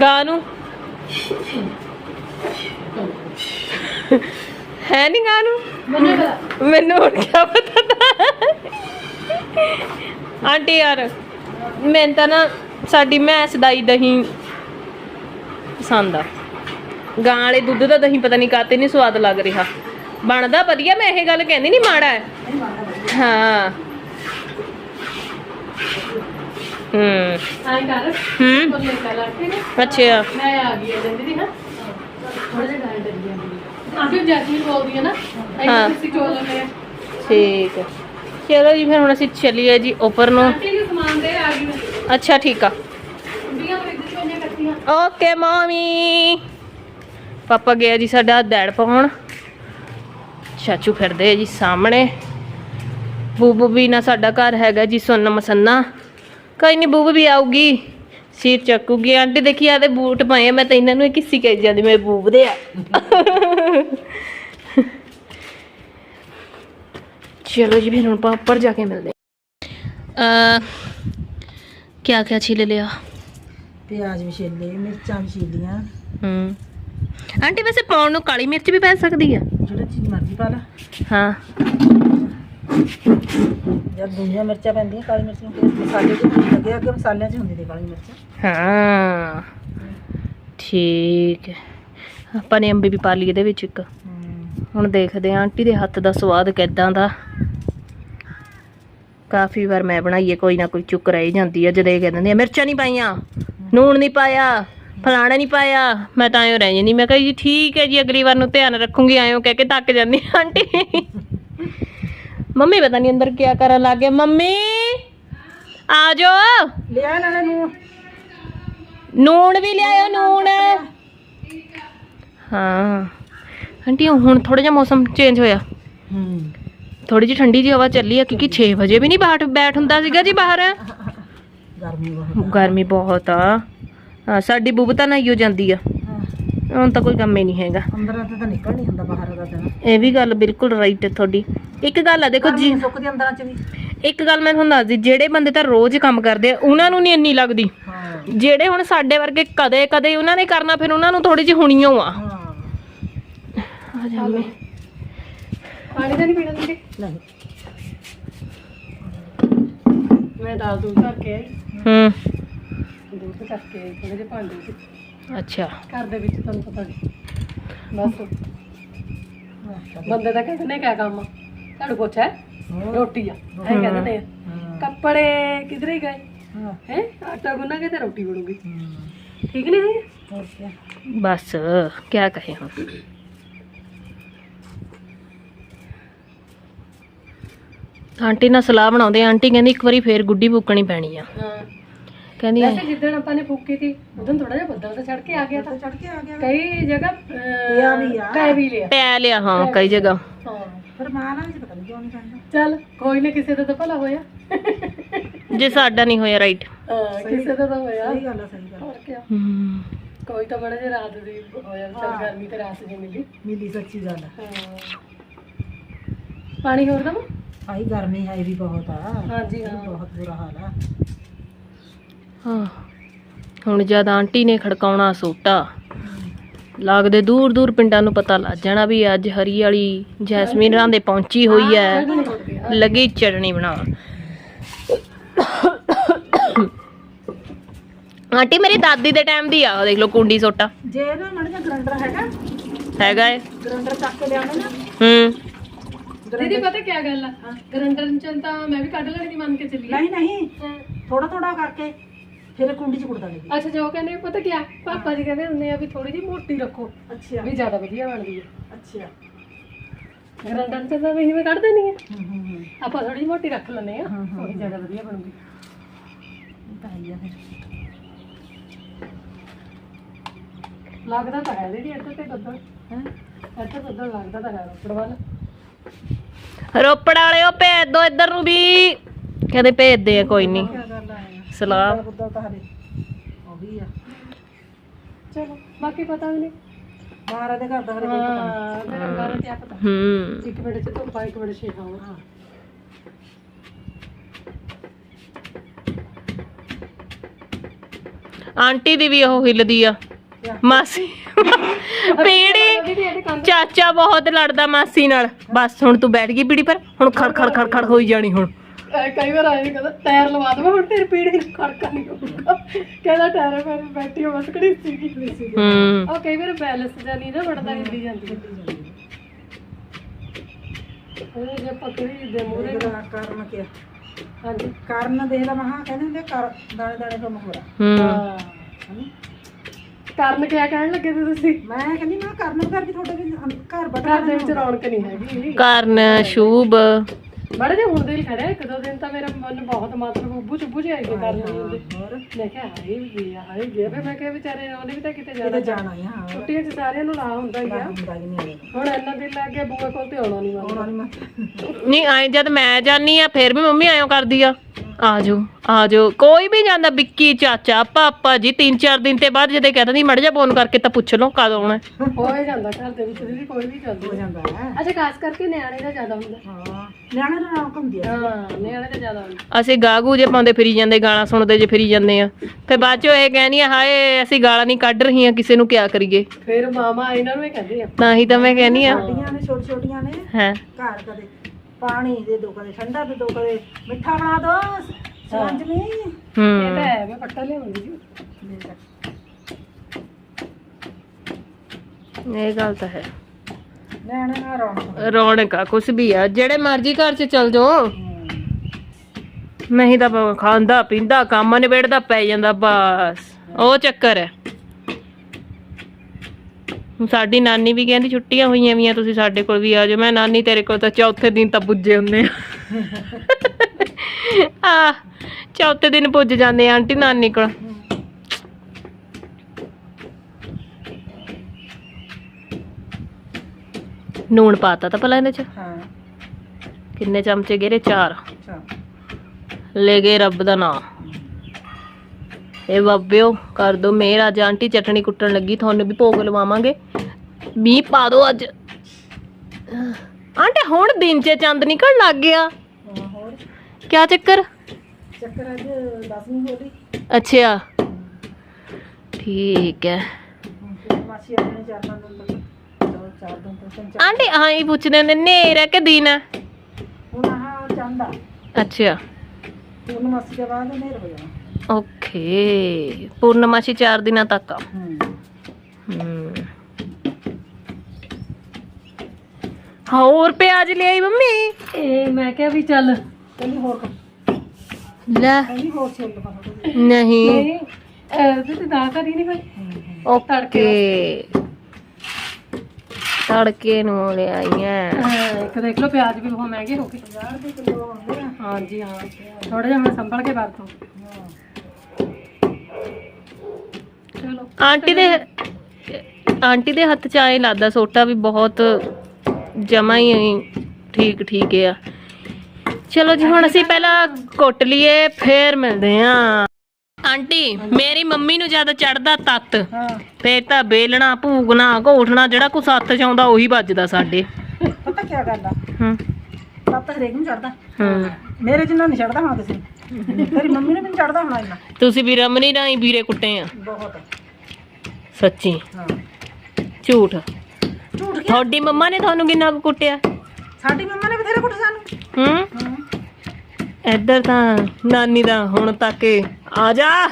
ਗਾ ਨੂੰ। ਹੈ ਨਹੀਂ ਗਾ ਨੂੰ। ਮੈਨੂੰ ਹੁਣ ਕਿਆ ਪਤਾ ਤਾ। ਆਂਟੀ ਯਾਰ ਮੈਂ ਤਾਂ ਨਾ ਸਾਡੀ ਮੈਸ ਦਾ ਹੀ ਦਹੀਂ ਪਸੰਦ ਆ। ਗਾਂ ਵਾਲੇ ਦੁੱਧ ਦਾ ਦਹੀਂ ਪਤਾ ਨਹੀਂ ਕਾਤੇ ਨਹੀਂ ਸਵਾਦ ਲੱਗ ਰਿਹਾ। ਬਣਦਾ ਵਧੀਆ ਮੈਂ ਇਹ ਗੱਲ ਕਹਿੰਦੀ ਨਹੀਂ ਮਾੜਾ ਹੈ। ਹਾਂ। ਹੂੰ। ਆਏ ਕਰ। ਹੂੰ। ਅੱਛਾ। ਮੈਂ ਆ ਗਈ ਜਲਦੀ ਦੀ ਹਾਂ ਥੋੜਾ ਜਿਹਾ ਗਾਇ ਡਰ ਗਿਆ ਆ ਫਿਰ ਜੈਸਮੀਨ ਬੋਲਦੀ ਹੈ ਨਾ। ਹਾਂ। ਠੀਕ ਹੈ ਚਲੋ ਜੀ ਫਿਰ ਹੁਣ ਅਸੀਂ ਚੱਲੀਏ ਜੀ ਉੱਪਰ ਨੂੰ। ਆਂਟੀ ਜੀ ਸਮਾਨ ਦੇ ਆ ਗਈ ਮੈਂ ਅੱਛਾ ਠੀਕ ਆ ਕੁੰਡੀਆਂ ਫਰਿੱਜ ਚੋਂ ਇੰਨੀਆਂ ਕੱਟੀਆਂ ਓਕੇ ਮਾਮੀ। ਪਾਪਾ ਗਿਆ ਜੀ ਸਾਡਾ ਦੈੜ ਪਾਉਣ। ਚਾਚੂ ਫਿਰਦੇ ਆ ਜੀ ਸਾਹਮਣੇ। ਬੂਬੂ ਵੀ ਨਾ ਸਾਡਾ ਘਰ ਹੈਗਾ ਜੀ ਸੁੰਨ ਮਸੰਨਾ। ਕੋਈ ਨਹੀਂ ਬੂਬੂ ਵੀ ਆਊਗੀ। ਸਿਰ ਚੱਕੂਗੀ। ਆਂਟੀ ਦੇਖੀ ਆ ਬੂਟ ਪਾਏ ਆ, ਮੈਂ ਤਾਂ ਇਹਨਾਂ ਨੂੰ ਹੀ ਕਿਸੀ ਕਹੀ ਜਾਂਦੀ ਮੇਰੇ ਬੂਬ ਦੇ ਆ। ਚਲੋ ਜੀ ਫਿਰ ਹੁਣ ਆਪਾਂ ਉੱਪਰ ਜਾ ਕੇ ਮਿਲਦੇ ਆ ਕਿਆ ਕਿਆ ਛਿਲ ਲਿਆ? ਪਿਆਜ਼ ਵੀ ਛਿੱਲੇ ਮਿਰਚਾਂ ਵੀ ਛਿੱਲੀਆਂ ਹੂੰ। ਆਂਟੀ ਵੈਸੇ ਪਾਉਣ ਨੂੰ ਕਾਲੀ ਮਿਰਚ ਵੀ ਪੈ ਸਕਦੀ ਆ। ਜਿਹੜਾ ਚੀਜ਼ ਮਰਜ਼ੀ ਪਾ ਲਾ। ਹਾਂ। ਜਦ ਦੁਨੀਆਂ ਮਿਰਚਾਂ ਪੈਂਦੀਆਂ ਕਾਲੀ ਮਿਰਚ ਨੂੰ ਫਿਰ ਮਸਾਲੇ ਚ ਨਹੀਂ ਲੱਗੇ ਅੱਗੇ ਮਸਾਲਿਆਂ ਚ ਹੁੰਦੀ ਤੇ ਕਾਲੀ ਮਿਰਚ। ਹਾਂ। ਠੀਕ ਹੈ। ਆਪਾਂ ਨੇ ਅੰਬੀ ਵੀ ਪਾ ਲਈ ਇਹਦੇ ਵਿੱਚ ਇੱਕ। ਹੁਣ ਦੇਖਦੇ ਆਂ ਆਂਟੀ ਦੇ ਹੱਥ ਦਾ ਸਵਾਦ ਕਿੱਦਾਂ ਦਾ। ਕਾਫੀ ਵਾਰ ਮੈਂ ਬਣਾਈਏ ਕੋਈ ਨਾ ਕੋਈ ਚੁੱਕ ਰਹਿ ਜਾਂਦੀ ਆ ਜਦ ਇਹ ਕਹਿੰਦੇ ਨੇ ਮਿਰਚਾਂ ਨਹੀਂ ਪਾਈਆਂ। ਨੂਣ ਨਹੀਂ ਪਾਇਆ ਫਲਾਣਾ ਨਹੀਂ ਪਾਇਆ। ਮੈਂ ਤਾਂ ਐਂ ਰਹਿ ਜਾਂਦੀ ਮੈਂ ਕਿਹਾ ਜੀ ਠੀਕ ਹੈ ਜੀ ਅਗਲੀ ਵਾਰ ਨੂੰ ਧਿਆਨ ਰੱਖੂੰਗੀ ਐਂ ਕਹਿ ਕੇ ਤੱਕ ਜਾਂਦੀ ਆਂਟੀ। ਮੰਮੀ ਪਤਾ ਨਹੀਂ ਅੰਦਰ ਕੀ ਕਰਨ ਲੱਗ ਗਏ ਮੰਮੀ ਆ ਜਾਓ। ਲਿਆ ਨਾਲੇ ਨੂੰ ਨੂਣ। ਵੀ ਲਿਆਇਓ ਨੂਣ ਹਾਂ। ਆਂਟੀ ਹੁਣ ਥੋੜਾ ਜਿਹਾ ਮੌਸਮ ਚੇਂਜ ਹੋਇਆ। ਹੂੰ। ਥੋੜੀ ਜਿਹੀ ਠੰਡੀ ਜਿਹੀ ਹਵਾ ਚੱਲੀ ਆ ਕਿਉਂਕਿ 6 ਵਜੇ ਵੀ ਨਹੀਂ ਬਾਹਰ ਬੈਠ ਹੁੰਦਾ ਸੀਗਾ ਜੀ ਬਾਹਰ। ਗਰਮੀ ਬਹੁਤ ਗਰਮੀ ਬਹੁਤ ਆ। ਹਾਂ, ਸਾਡੀ ਬੁੱਬ ਤਾਂ ਨਹਾਈਓ ਜਾਂਦੀ ਆ। ਹਾਂ। ਹੁਣ ਤਾਂ ਕੋਈ ਕੰਮ ਹੀ ਨਹੀਂ ਹੈਗਾ। ਅੰਦਰਾਂ ਤੇ ਤਾਂ ਨਿਕਲ ਨਹੀਂ ਹੁੰਦਾ ਬਾਹਰ ਦਾ ਦਿਨ। ਇਹ ਵੀ ਗੱਲ ਬਿਲਕੁਲ ਰਾਈਟ ਹੈ ਤੁਹਾਡੀ। ਇੱਕ ਗੱਲ ਆ ਦੇਖੋ ਜੀ। ਸੁੱਕਦੀ ਅੰਦਰਾਂ ਚ ਵੀ। ਇੱਕ ਗੱਲ ਮੈਂ ਤੁਹਾਨੂੰ ਦੱਸਦੀ ਜਿਹੜੇ ਬੰਦੇ ਤਾਂ ਰੋਜ਼ ਕੰਮ ਕਰਦੇ ਆ ਉਹਨਾਂ ਨੂੰ ਨਹੀਂ ਇੰਨੀ ਲੱਗਦੀ। ਹਾਂ। ਜਿਹੜੇ ਹੁਣ ਸਾਡੇ ਵਰਗੇ ਕਦੇ ਕਦੇ ਉਹਨਾਂ ਨੇ ਕਰਨਾ ਫਿਰ ਉਹਨਾਂ ਨੂੰ ਥੋੜੀ ਜਿਹੀ ਹੁਣੀਓ ਆ ਹਾਂ। ਆ ਜਾ ਮੈਂ ਪਾਣੀ ਤਾਂ ਨਹੀਂ ਪੀਣਾ ਤੁਸੀਂ? ਨਹੀਂ। ਮੈਂ ਦਾਲ ਦੂਲ ਧਰ ਕੇ ਆਈ। ਹੂੰ। ਦੁੱਧ ਕਰਕੇ ਆਈ ਥੋੜੇ ਜਿਹੇ ਭਾਂਡੇ ਚ ਅੱਛਾ। ਘਰ ਦੇ ਵਿੱਚ ਤੁਹਾਨੂੰ ਪਤਾ ਨਹੀਂ। ਬਸ। ਬੰਦੇ ਦਾ ਕਹਿੰਦੇ ਨੇ ਕਿਆ ਕੰਮ ਆ। ਤੁਹਾਨੂੰ ਕੁਛ ਹੈ? ਰੋਟੀ ਆ। ਐ ਕਹਿੰਦੇ ਨੇ ਹਾਂ। ਕੱਪੜੇ ਕਿਧਰੇ ਗਏ? ਹਾਂ। ਹੈ? ਆਟਾ ਗੁੰਨਾ ਕੇ ਤੇ ਰੋਟੀ ਬਣੂਗੀ। ਠੀਕ ਨਹੀਂ ਬਸ ਕਿਆ ਕਹੇ ਹੁਣ? ਆਂਟੀ ਨਾਲ ਸਲਾਹ ਬਣਾਉਂਦੇ ਆ। ਆਂਟੀ ਕਹਿੰਦੀ ਇੱਕ ਵਾਰੀ ਫੇਰ ਗੁੱਡੀ ਫੂਕਣੀ ਪੈਣੀ ਆ। ਹਾਂ। ਕਹਿੰਦੀ ਵੈਸੇ ਜਿੱਦਣ ਆਪਾਂ ਨੇ ਫੂਕੀ ਸੀ ਉਦੋਂ ਥੋੜਾ ਜਿਹਾ ਬੱਦਲ ਤਾਂ ਚੜ ਕੇ ਆ ਗਿਆ ਤਾਂ। ਚੜ ਕੇ ਆ ਗਿਆ। ਕਈ ਜਗ੍ਹਾ ਪਿਆ ਵੀ ਆ। ਪੈ ਵੀ ਲਿਆ। ਪੈ ਲਿਆ ਹਾਂ ਕਈ ਜਗ੍ਹਾ। ਹਾਂ। ਪਰ ਮਾਂ ਨਾਲ ਵੀ ਪਤਾ ਨਹੀਂ ਕਿਉਂ ਨਹੀਂ ਪੈਂਦਾ। ਚੱਲ ਕੋਈ ਨਾ ਕਿਸੇ ਦਾ ਤਾਂ ਭਲਾ ਹੋਇਆ। ਜੇ ਸਾਡਾ ਨਹੀਂ ਹੋਇਆ ਰਾਈਟ ਹਾਂ ਕਿਸੇ ਦਾ ਤਾਂ ਹੋਇਆ। ਸਹੀ ਗੱਲ ਆ ਸਹੀ ਗੱਲ ਹੋਰ ਹੂੰ। ਕੋਈ ਤਾਂ ਬੜਾ ਜਿਹਾ ਰਾਤ ਦੀ ਹੋਇਆ ਚੱਲ ਗਰਮੀ ਤੇ ਰਾਤ ਦੀ ਮਿਲੀ। ਮਿਲੀ ਸੱਚੀ ਗੱਲ ਆ। ਹਾਂ। ਪਾਣੀ ਹੋਰ ਦਮ ਆਈ ਗਰਮੀ ਹੈ ਵੀ ਬਹੁਤ ਆ। ਹਾਂਜੀ ਹਾਂ। ਬਹੁਤ ਬੁਰਾ ਹਾਲ ਆ। ਹਾਂ ਹੁਣ ਜਦ ਆਂਟੀ ਨੇ ਖੜਕਾਉਣਾ ਸੋਟਾ ਲੱਗਦੇ ਦੂਰ ਦੂਰ ਪਿੰਡਾਂ ਨੂੰ ਪਤਾ ਲੱਗ ਜਾਣਾ ਵੀ ਅੱਜ ਹਰੀ ਵਾਲੀ ਜੈਸਮੀਨ ਰਾਂ ਦੇ ਪਹੁੰਚੀ ਹੋਈ ਹੈ। ਲੱਗੀ ਚਟਣੀ ਬਣਾਉਣ। ਆਂਟੀ ਮੇਰੀ ਦਾਦੀ ਦੇ ਟਾਈਮ ਦੀ ਆ ਉਹ ਦੇਖ ਲਓ ਕੁੰਡੀ ਸੋਟਾ। ਜੇ ਨਾ ਮੜ ਜਾ ਗਰੰਡਰ ਹੈਗਾ ਹੈਗਾ ਏ। ਗਰੰਡਰ ਚੱਕ ਕੇ ਲਿਆਉਣਾ ਨਾ। ਹੂੰ। ਦੀਦੀ ਪਤਾ ਕੀ ਗੱਲ ਆ? ਗਰੰਡਰ ਚ ਤਾਂ ਮੈਂ ਵੀ ਕੱਢ ਲੈਣੀ ਦੀ ਮੰਨ ਕੇ ਚੱਲੀ ਨਹੀਂ ਨਹੀਂ। ਥੋੜਾ ਥੋੜਾ ਕਰਕੇ ਫਿਰ ਕੁੰਡੀ ਚ ਕੁੜਦਾ ਦੇਗੀ ਅੱਛਾ ਜੋ ਕਹਿੰਦੇ ਪਤਾ ਕੀ ਪਾਪਾ ਜੀ ਕਹਿੰਦੇ ਹੁੰਦੇ ਆ ਵੀ ਥੋੜੀ ਜਿਹੀ ਮੋਟੀ ਰੱਖੋ ਅੱਛਾ। ਵੀ ਜ਼ਿਆਦਾ ਵਧੀਆ ਬਣਦੀ ਹੈ ਅੱਛਾ। ਗਰੰਡਰ ਚ ਤਾਂ ਵੀ ਜਿਵੇਂ ਕੱਢ ਦੇਣੀ ਹੈ ਆਪਾਂ ਥੋੜੀ ਮੋਟੀ ਰੱਖ ਲੈਂਦੇ ਆ। ਉਹੀ ਜ਼ਿਆਦਾ ਵਧੀਆ ਬਣੂਗੀ ਆ ਫਿਰ। ਲੱਗਦਾ ਤਾਂ ਹੈ ਦੀਦੀ ਇੱਧਰ ਤੇ ਬੱਦਲ ਹੈਂ? ਇੱਧਰ ਬੱਦਲ ਲੱਗਦਾ ਤਾਂ ਹੈ ਰੋਪੜ ਵੱਲ। ਰੋਪੜ ਵਾਲਿਓ ਭੇਜ ਦੋ ਇੱਧਰ ਨੂੰ ਵੀ। ਕਹਿੰਦੇ ਭੇਜਦੇ ਆ ਕੋਈ ਨਹੀਂ ਤਾਂ ਹਲੇ ਉਹ ਵੀ ਆ ਚਲੋ ਬਾਕੀ ਪਤਾ ਵੀ ਨਹੀਂ ਮਹਾਰਾਜ ਦੇ ਘਰ ਦਾ ਹਲੇ ਕੋਈ ਪਤਾ ਨਹੀਂ ਹਾਂ ਮੇਰੇ ਬਾਰੇ ਕੀ ਪਤਾ। ਹੂੰ। ਇੱਕ ਮਿੰਟ ਚ ਧੁੱਪਾ ਇੱਕ ਮਿੰਟ ਛੇਹਾ ਹੋਣਾ ਆਂਟੀ ਦੀ ਵੀ ਉਹ ਹਿੱਲਦੀ ਆ? ਮਾਸੀ। ਪੀੜੀ। ਚਾਚਾ ਬਹੁਤ ਲੜਦਾ ਮਾਸੀ ਨਾਲ। ਬਸ ਹੁਣ ਤੂੰ ਬੈਠ ਗਈ ਪੀੜੀ ਪਰ। ਹੁਣ ਖੜ ਖੜ ਖੜ ਖੜ ਹੋਈ ਜਾਣੀ ਹੁਣ। ਕਈ ਵਾਰ ਆਏ ਕਹਿੰਦਾ ਟਾਇਰ ਲਵਾ ਦਵਾਂ ਹੁਣ ਤੇਰੀ ਪੀੜੀ ਨੂੰ ਖੜਕਾ ਨਹੀਂ ਹੋਊਗਾ। ਕਹਿੰਦਾ ਟਾਇਰ ਮੈਂ ਬੈਠੀ ਹਾਂ ਬਸ ਖੜੀ ਸੀਗੀ ਹੂੰ। ਉਹ ਕਈ ਵਾਰ ਬੈਲੈਂਸ ਜਾਂ ਨਹੀਂ ਨਾ ਬਣਦਾ ਹਿੱਲੀ ਜਾਂਦੀ। ਹੈ ਉਹ ਜੇ ਪਕੜੀ ਦੇ ਮੂਰੇ ਕਾਰਨ ਕੀ ਹਾਂਜੀ। ਕਾਰਨ ਲਾ ਮਹਾ ਕਹਿੰਦੇ ਹੁੰਦੇ ਕਰ ਦਾਣੇ ਦਾਣੇ ਤੋਂ ਮਹੋਰਾ ਹੂੰ। ਹਾਂ। ਕਾਰਨ ਕਿਆ ਕਹਿਣ ਲੱਗੇ ਤੇ ਤੁਸੀਂ? ਮੈਂ ਕਹਿੰਦੀ ਮੈਂ ਕਾਰਨ ਕਰਕੇ ਤੁਹਾਡੇ ਵੀ ਘਰ ਬਟਾ ਘਰ ਦੇ ਵਿੱਚ ਰੌਣਕ ਨਹੀਂ ਹੈਗੀ। ਕਰਨ ਸ਼ੂਭ। ਬੜੇ ਜਿਹਾ ਹੁਣ ਦੇ ਖੜਿਆ ਇੱਕ ਦੋ ਦਿਨ ਤਾਂ ਮੇਰਾ ਮਨ ਬਹੁਤ ਮਤਲਬ ਉੱਬੂ ਚੁੱਬੂ ਜਿਹਾ ਆਈ ਕਰਨ ਨਹੀਂ ਹੁੰਦੇ। ਮੈਂ ਕਿਹਾ ਹਾਏ ਵੀ ਹਾਏ ਗਿਆ ਫਿਰ ਮੈਂ ਕਿਹਾ ਵਿਚਾਰੇ ਉਹਨੇ ਵੀ ਤਾਂ ਕਿਤੇ ਜਾਣਾ ਕਿਤੇ ਜਾਣਾ ਹੀ ਹਾਂ ਛੁੱਟੀਆਂ 'ਚ ਸਾਰਿਆਂ ਨੂੰ ਲਾ ਹੁੰਦਾ ਹੀ ਆ। ਹੀ ਹੁਣ ਇੰਨਾ ਦਿਨ ਲੱਗ ਗਿਆ ਬੂਆ ਕੋਲ ਤੇ ਆਉਣਾ ਨਹੀਂ ਮੰਨਦਾ ਆਉਣਾ ਨਹੀਂ ਮੈਂ। ਨਹੀਂ ਆਏ ਜਦ ਮੈਂ ਜਾਨੀ ਆ ਫਿਰ ਵੀ ਮੰਮੀ ਆਇਓ ਕਰਦੀ ਆ। ਆਜੋ ਆਜੋ। ਕੋਈ ਵੀ ਜਾਂਦਾ ਵਿੱਕੀ ਚਾਚਾ ਪਾਪਾ ਜੀ ਤਿੰਨ ਚਾਰ ਦਿਨ ਤੇ ਬਾਅਦ ਜਦੇ ਕਹਿੰਦਾ ਨਹੀਂ ਮੜ ਜਾ ਫੋਨ ਕਰਕੇ ਤਾਂ ਪੁੱਛ ਲਓ ਕਦੋਂ ਆਉਣਾ। ਹੈ। ਹੋ ਹੀ ਜਾਂਦਾ ਘਰ ਦੇ ਵਿੱਚ ਦੀਦੀ ਕੋਈ ਵੀ ਚੱਲਦੀ। ਹੋ ਜਾਂਦਾ ਹੈ। ਅੱਛਾ ਖਾਸ ਕਰਕੇ ਨਿਆਣੇ ਦਾ ਜ਼ਿਆਦਾ ਹੁੰਦਾ। ਹਾਂ। ਨਿਆਣੇ ਨੂੰ ਰੌਣਕ ਹੁੰਦੀ ਆ। ਹਾਂ ਨਿਆਣੇ ਦਾ ਜ਼ਿਆਦਾ ਹੁੰਦਾ। ਅਸੀਂ ਗਾਗੂ ਜੇ ਪਾਉਂਦੇ ਫਿਰੀ ਜਾਂਦੇ ਗਾਲਾਂ ਸੁਣਦੇ ਜੇ ਫਿਰੀ ਜਾਂਦੇ ਆ। ਫਿਰ ਬਾਅਦ ਚੋਂ ਇਹ ਕਹਿੰਦੀ ਆ ਹਾਏ ਅਸੀਂ ਗਾਲਾਂ ਨਹੀਂ ਕੱਢ ਰਹੀਆਂ ਕਿਸੇ ਨੂੰ ਕਿਆ ਕਰੀਏ? ਫਿਰ ਮਾਮਾ ਇਹਨਾਂ ਨੂੰ ਹੀ ਕਹਿੰਦੇ ਆ। ਤਾਂ ਹੀ ਤਾਂ ਮੈਂ ਕਹਿੰਦੀ ਆ। ਸਾਡੀਆਂ ਨੇ ਛੋਟੀ ਛੋਟੀਆਂ ਨੇ। ਹੈ। ਘਰ ਕਦੇ ਪਾਣੀ ਦੇ ਦੋ ਕਦੇ ਠੰਡਾ ਦੇ ਦੋ ਕਦੇ ਮਿੱਠਾ ਬਣਾ ਦੋ ਸੰਜਮੀ ਇਹ ਤਾਂ ਹੂੰ ਹੈ ਮੈਂ ਪੱਟਾ ਲਿਆਉਂਦੀ ਜੀ। ਇਹ ਗੱਲ ਤਾਂ ਹੈ। ਨਿਆਣੇ ਨਾਲ ਰੌਣਕ। ਰੌਣਕ ਆ ਕੁਛ ਵੀ ਆ। ਜਿਹੜੇ ਮਰਜ਼ੀ ਘਰ 'ਚ ਚਲ ਜਾਓ। ਨਹੀਂ ਤਾਂ ਬ- ਖਾਂਦਾ ਪੀਂਦਾ ਕੰਮ ਨਿਬੇੜਦਾ ਪੈ ਜਾਂਦਾ ਬਸ। ਉਹ ਚੱਕਰ ਹੈ। ਸਾਡੀ ਨਾਨੀ ਵੀ ਕਹਿੰਦੀ ਛੁੱਟੀਆਂ ਹੋਈਆਂ ਵੀਆਂ ਤੁਸੀਂ ਸਾਡੇ ਕੋਲ ਵੀ ਆ ਜਾਓ। ਮੈਂ ਨਾਨੀ ਤੇਰੇ ਕੋਲ ਤਾਂ ਚੌਥੇ ਦਿਨ ਤਾਂ ਪੁੱਜੇ ਹੁੰਦੇ ਆ। *laughs* ਆ ਚੌਥੇ ਦਿਨ ਪੁੱਜ ਜਾਂਦੇ ਆ ਆਂਟੀ ਨਾਨੀ ਕੋਲ। ਨੂਣ ਪਾਤਾ ਤਾਂ ਭਲਾ ਇਹਦੇ ਚ? ਹਾਂ। ਕਿੰਨੇ ਚਮਚੇ ਗੇਰੇ? ਚਾਰ। ਅੱਛਾ ਲੈ ਗਏ ਰੱਬ ਦਾ ਨਾਮ ਇਹ ਬਾਬਿਓ ਕਰ ਦੋ ਮੇਰ ਅੱਜ ਆਂਟੀ ਚਟਣੀ ਕੁੱਟਣ ਲੱਗੀ ਤੁਹਾਨੂੰ ਵੀ ਭੋਗ ਲਵਾਵਾਂਗੇ। ਮੀਂਹ ਪਾ ਦੋ ਅੱਜ। ਆਂਟੀ ਹੁਣ ਦਿਨ 'ਚ ਚੰਦ ਨਿਕਲ ਲੱਗ ਗਿਆ। ਹਾਂ, ਹੋਰ? ਕਿਆ ਚੱਕਰ? ਚੱਕਰ ਅੱਜ 10ਵੀਂ ਹੋ ਗਈ। ਅੱਛਾ। ਠੀਕ ਹੈ। ਮਾਸੀ ਆਪਣੇ ਚਾਰ ਪੰਜ ਦਿਨ ਤੱਕ ਚਾਰ ਦਿਨ ਤੋਂ ਤਿੰਨ ਚਾਰ ਆਂਟੀ ਹਾਂ ਹੀ ਪੁੱਛਦੇ ਨੇ ਨੇਰ ਕਿ ਦਿਨ ਹੈ? ਹੁਣ ਆਹ ਚੰਦਾ ਅੱਛਾ। ਹੁਣ ਮਾਸੀ ਦੇ ਬਾਅਦ ਨੇਰ ਹੋ ਜਾਣਾ। ਓਕੇ। ਪੂਰਨਮਾਸ਼ੀ 4 ਦਿਨਾਂ ਤੱਕ ਆ। ਹੂੰ। ਹਮ। ਹੋਰ ਪਿਆਜ਼ ਲਿਆਈ ਮੰਮੀ? ਇਹ ਮੈਂ ਕਿਹਾ ਵੀ ਚੱਲ। ਕਹਿੰਦੀ ਹੋਰ ਲੈ। ਕਹਿੰਦੀ ਹੋਰ ਛਿੱਲ ਥੋੜੀ ਨਹੀਂ। ਨਹੀਂ ਅਹ ਤੇ ਤੇ ਦਾ ਕਰੀ ਨਹੀਂ ਕੋਈ। ਓਕੇ। ਤੜਕੇ ਨੂੰ ਲਿਆਈਆਂ ਇੱਕ ਦੇਖ ਲਓ ਪਿਆਜ਼ ਵੀ ਬਹੁਤ ਮਹਿੰਗੇ ਹੋ ਗਏ। 50 ਦੇ ਕਿਲੋ ਆਉਂਦੇ ਆ। ਹਾਂਜੀ ਹਾਂ। ਥੋੜਾ ਜਿਹਾ ਹੁਣ ਸੰਭਲ ਕੇ ਵਰਤੋ। ਚਲੋ ਆਂਟੀ ਦੇ ਆਂਟੀ ਦੇ ਹੱਥ 'ਚ ਆਏ ਲੱਗਦਾ ਸੋਟਾ ਵੀ ਬਹੁਤ ਜਮਾ ਹੀ ਠੀਕ ਠੀਕ ਆ। ਚਲੋ ਜੀ ਹੁਣ ਅਸੀਂ ਪਹਿਲਾਂ ਕੁੱਟ ਲਈਏ ਫੇਰ ਮਿਲਦੇ ਆ। ਆਂਟੀ ਮੇਰੀ ਮੰਮੀ ਨੂੰ ਜਦ ਚੜਦਾ ਤੱਤ ਹਾਂ। ਫੇਰ ਤਾਂ ਬੇਲਣਾ ਭੂਗਣਾ ਘੋਟਣਾ ਜਿਹੜਾ ਕੁਛ ਹੱਥ 'ਚ ਆਉਂਦਾ ਉਹੀ ਵੱਜਦਾ ਸਾਡੇ। ਪਤਾ ਕੀ ਗੱਲ ਆ? ਹੂੰ। ਸੱਤ ਹਰੇਕ ਨੂੰ ਚੜਦਾ। ਹੂੰ। ਮੇਰੇ ਜਿੰਨਾ ਨਹੀਂ ਚੜਦਾ ਹੋਣਾ ਨੂੰ ਤੇਰੀ ਮੰਮੀ ਨੇ ਵੀ ਚੜਦਾ ਹੋਣਾ ਇੰਨਾ। ਤੁਸੀਂ ਵੀ ਰਮਨੀ ਰਾਈ ਵੀਰੇ ਕੁੱਟੇ ਆ। ਬਹੁਤ। ਸੱਚੀ। ਹਾਂ। ਝੂਠ। ਝੂਠ ਕੀ ਤੁਹਾਡੀ ਮੰਮਾ ਨੇ ਤੁਹਾਨੂੰ ਕਿੰਨਾ ਕੁ ਕੁੱਟਿਆ? ਸਾਡੀ ਮੰਮਾ ਨੇ ਬਥੇਰਾ ਕੁੱਟ ਸਾਨੂੰ। ਹੂੰ। ਹਾਂ। ਇੱਧਰ ਤਾਂ ਨਾਨੀ ਦਾ ਹੁਣ ਤੱਕ ਆ ਜਾ।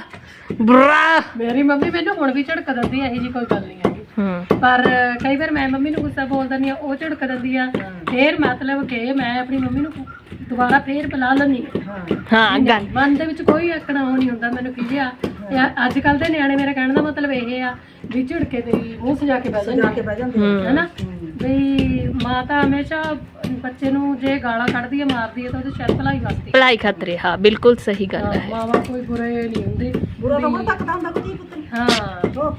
ਬਰਾ। ਮੇਰੀ ਮੰਮੀ ਮੈਨੂੰ ਹੁਣ ਵੀ ਝੜਕ ਦਿੰਦੀ ਹੈ ਇਹੋ ਜੀ ਕੋਈ ਗੱਲ ਨਹੀਂ ਹੈਗੀ। ਹੂੰ। ਪਰ ਕਈ ਵਾਰ ਮੈਂ ਮੰਮੀ ਨੂੰ ਗੁੱਸਾ ਬੋਲ ਦਿੰਦੀ ਆ ਉਹ ਝੜਕ ਦਿੰਦੀ ਆ। ਫੇਰ ਮਤਲਬ ਕਿ ਮੈਂ ਆਪਣੀ ਮੰਮੀ ਨੂੰ ਦੁਬਾਰਾ ਫੇਰ ਬੁਲਾ ਲੈਂਦੀ ਹਾਂ। ਹਾਂ ਗੱਲ। ਮਨ ਦੇ ਵਿੱਚ ਕੋਈ ਆਕਣਾ ਉਹ ਨਹੀਂ ਹੁੰਦਾ ਮੈਨੂੰ ਕੀ ਆ। ਇਹ ਅੱਜ ਕੱਲ ਦੇ ਨਿਆਣੇ ਮੇਰੇ ਕਹਿਣ ਦਾ ਮਤਲਬ ਇਹ ਆ ਵੀ ਝਿੜਕੇ ਤੇਰੀ ਮੂੰਹ ਸਜਾ ਕੇ ਬਹਿ ਸਜਾ ਜਾਂਦੇ ਕੇ ਬਹਿ ਜਾਂਦੇ ਹੈਨਾ? ਵੀ ਮਾਂ ਤਾਂ ਹਮੇਸ਼ਾ ਬੱਚੇ ਨੂੰ ਜੇ ਗਾਲਾਂ ਕੱਢਦੀ ਹੈ ਮਾਰਦੀ ਹੈ ਤਾਂ ਉਹਦੇ ਸ਼ਾਇਦ ਭਲਾਈ ਵਾਸਤੇ। ਭਲਾਈ ਖਾਤਰੇ ਹਾਂ ਬਿਲਕੁਲ ਸਹੀ ਗੱਲ ਹੈ ਮਾਵਾ ਕੋਈ ਬੁਰੇ ਨਹੀਂ ਹੁੰਦੇ। ਬੁਰਾ ਤਾਂ ਉਹ ਤੱਕਦਾ ਹੁੰਦਾ ਕੋਈ ਪੁੱਤਰ ਹਾਂ। ਉਹ